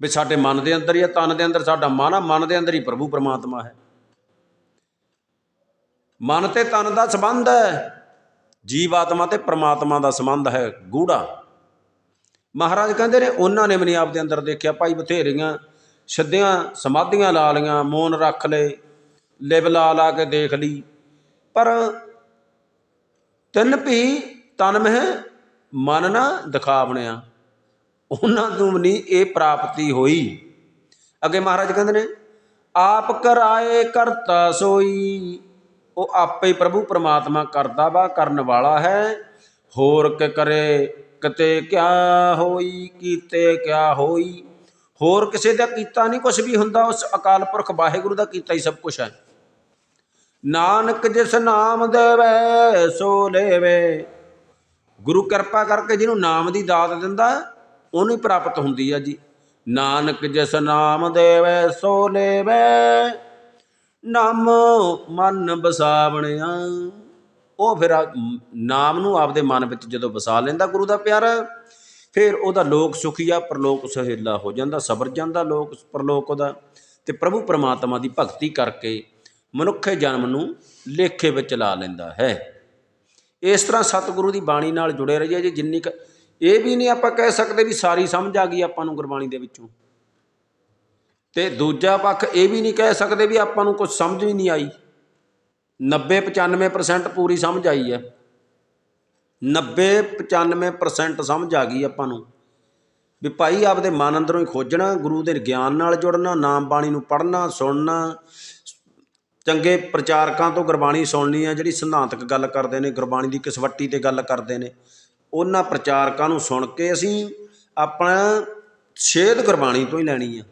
ਵੀ ਸਾਡੇ ਮਨ ਦੇ ਅੰਦਰ ਹੀ ਆ, ਤਨ ਦੇ ਅੰਦਰ ਸਾਡਾ ਮਨ ਆ, ਮਨ ਦੇ ਅੰਦਰ ਹੀ ਪ੍ਰਭੂ ਪਰਮਾਤਮਾ ਹੈ। ਮਨ ਤੇ ਤਨ ਦਾ ਸੰਬੰਧ ਹੈ ਜੀਵ ਆਤਮਾ ਤੇ ਪਰਮਾਤਮਾ ਦਾ ਸੰਬੰਧ ਹੈ, ਗੂੜਾ। ਮਹਾਰਾਜ ਕਹਿੰਦੇ ਨੇ, ਉਹਨਾਂ ਨੇ ਵੀ ਨਹੀਂ ਆਪਦੇ ਅੰਦਰ ਦੇਖਿਆ। ਭਾਈ ਬਥੇਰੀਆਂ ਸਿੱਧੀਆਂ ਸਮਾਧੀਆਂ ਲਾ ਲੀਆਂ ਮੌਨ ਰੱਖ ਲਏ। ਲਿਵ ਲਾ ਲਾ ਕੇ ਦੇਖ ਲਈ। ਪਰ ਤਿੰਨ ਭੀ ਤਨ ਮਹਿ ਮਨ ਨਾ ਦਿਖਾਵਣਿਆ ਉਹਨਾਂ ਨੂੰ ਵੀ ਨਹੀਂ ਇਹ ਪ੍ਰਾਪਤੀ ਹੋਈ। ਅੱਗੇ ਮਹਾਰਾਜ ਕਹਿੰਦੇ ਨੇ, ਆਪ ਕਰਾਏ ਕਰਤਾ ਸੋਈ। ਉਹ ਆਪੇ ਪ੍ਰਭੂ ਪਰਮਾਤਮਾ ਕਰਦਾ ਵਾ, ਕਰਨ ਵਾਲਾ ਹੈ। ਹੋਰ ਕਿ ਕਰੇ, ਕਿਤੇ ਕਿਆ ਹੋਈ, ਕੀਤੇ ਕਿਆ ਹੋਈ। ਹੋਰ ਕਿਸੇ ਦਾ ਕੀਤਾ ਨਹੀਂ ਕੁਝ ਵੀ ਹੁੰਦਾ, ਉਸ ਅਕਾਲ ਪੁਰਖ ਵਾਹਿਗੁਰੂ ਦਾ ਕੀਤਾ ਹੀ ਸਭ ਕੁਝ ਹੈ। ਨਾਨਕ ਜਿਸ ਨਾਮ ਦੇਵੇ, ਸੋ ਲੇਵੇ। ਗੁਰੂ ਕਿਰਪਾ ਕਰਕੇ ਜਿਹਨੂੰ ਨਾਮ ਦੀ ਦਾਤ ਦਿੰਦਾ, ਉਹਨੂੰ ਹੀ ਪ੍ਰਾਪਤ ਹੁੰਦੀ ਆ ਜੀ। ਨਾਨਕ ਜਿਸ ਨਾਮ ਦੇਵੇ, ਸੋ ਲੇਵੇ। ਨਾਮ ਮਨ ਬਸਾਵਣਿਆ ਉਹ ਫਿਰ ਨਾਮ ਨੂੰ ਆਪਦੇ ਮਨ ਵਿੱਚ ਜਦੋਂ ਵਸਾ ਲੈਂਦਾ ਗੁਰੂ ਦਾ ਪਿਆਰ, ਫਿਰ ਉਹਦਾ ਲੋਕ ਸੁਖੀਆ ਪ੍ਰਲੋਕ ਸਹੇਲਾ ਹੋ ਜਾਂਦਾ, ਸਬਰ ਜਾਂਦਾ ਲੋਕ ਪ੍ਰਲੋਕ ਉਹਦਾ। ਤੇ ਪ੍ਰਭੂ ਪਰਮਾਤਮਾ ਦੀ ਭਗਤੀ ਕਰਕੇ ਮਨੁੱਖੇ ਜਨਮ ਨੂੰ ਲੇਖੇ ਵਿੱਚ ਲਾ ਲੈਂਦਾ ਹੈ। ਇਸ ਤਰ੍ਹਾਂ ਸਤਿਗੁਰੂ ਦੀ ਬਾਣੀ ਨਾਲ ਜੁੜੇ ਰਹੀਏ ਜੀ, ਜਿੰਨੀ ਕੁ ਇਹ ਵੀ ਨਹੀਂ ਆਪਾਂ ਕਹਿ ਸਕਦੇ ਵੀ ਸਾਰੀ ਸਮਝ ਆ ਗਈ ਆਪਾਂ ਨੂੰ ਗੁਰਬਾਣੀ ਦੇ ਵਿੱਚੋਂ। ਤੇ ਦੂਜਾ ਪੱਖ ਇਹ ਵੀ ਨਹੀਂ ਕਹਿ ਸਕਦੇ ਵੀ ਆਪਾਂ ਨੂੰ ਕੁਝ ਸਮਝ ਹੀ ਨਹੀਂ ਆਈ। 90 95% ਪੂਰੀ ਸਮਝ ਆਈ ਹੈ। 90 95% ਸਮਝ ਆ ਗਈ ਆਪਾਂ ਨੂੰ। ਵੀ ਭਾਈ ਆਪਦੇ ਮਨ ਅੰਦਰੋਂ ਹੀ ਖੋਜਣਾ, ਗੁਰੂ ਦੇ ਗਿਆਨ ਨਾਲ ਜੁੜਨਾ ਨਾਮ ਬਾਣੀ ਨੂੰ ਪੜ੍ਹਨਾ, ਸੁਣਨਾ ਚੰਗੇ ਪ੍ਰਚਾਰਕਾਂ ਤੋਂ ਗੁਰਬਾਣੀ ਸੁਣਨੀ ਆ, ਜਿਹੜੀ ਸਿਧਾਂਤਕ ਗੱਲ ਕਰਦੇ ਨੇ, ਗੁਰਬਾਣੀ ਦੀ ਕਿਸਵੱਟੀ ਤੇ ਗੱਲ ਕਰਦੇ ਨੇ, ਉਹਨਾਂ ਪ੍ਰਚਾਰਕਾਂ ਨੂੰ ਸੁਣ ਕੇ ਅਸੀਂ ਆਪਣਾ ਸੇਧ ਗੁਰਬਾਣੀ ਤੋਂ ਹੀ ਲੈਣੀ ਆ।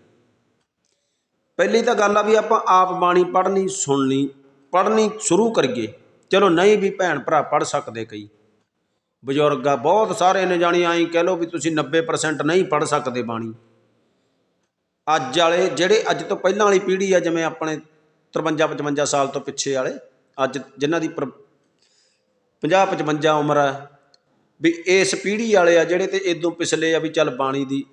ਪਹਿਲੀ ਤਾਂ ਗੱਲ ਆ ਵੀ ਆਪਾਂ ਆਪ ਬਾਣੀ ਪੜ੍ਹਨੀ, ਸੁਣਨੀ, ਪੜ੍ਹਨੀ ਸ਼ੁਰੂ ਕਰੀਏ। ਚਲੋ ਨਹੀਂ ਵੀ ਭੈਣ ਭਰਾ ਪੜ੍ਹ ਸਕਦੇ ਕਈ। ਬਜ਼ੁਰਗ ਆ, ਬਹੁਤ ਸਾਰੇ ਨੇ ਜਾਣੀ ਆਈ ਕਹਿ ਲਓ ਵੀ ਤੁਸੀਂ 90% ਨਹੀਂ ਪੜ੍ਹ ਸਕਦੇ ਬਾਣੀ। ਅੱਜ ਵਾਲੇ ਜਿਹੜੇ ਅੱਜ ਤੋਂ ਪਹਿਲਾਂ ਵਾਲੀ ਪੀੜ੍ਹੀ ਆ, ਜਿਵੇਂ ਆਪਣੇ 53 55 ਸਾਲ ਤੋਂ ਪਿੱਛੇ ਵਾਲੇ, ਅੱਜ ਜਿਨ੍ਹਾਂ ਦੀ 50 55 ਉਮਰ ਆ ਵੀ ਇਸ ਪੀੜ੍ਹੀ ਵਾਲੇ ਆ ਜਿਹੜੇ ਤੇ ਇਦੋਂ ਪਿਛਲੇ ਆ ਵੀ ਚੱਲ ਬਾਣੀ ਦੀ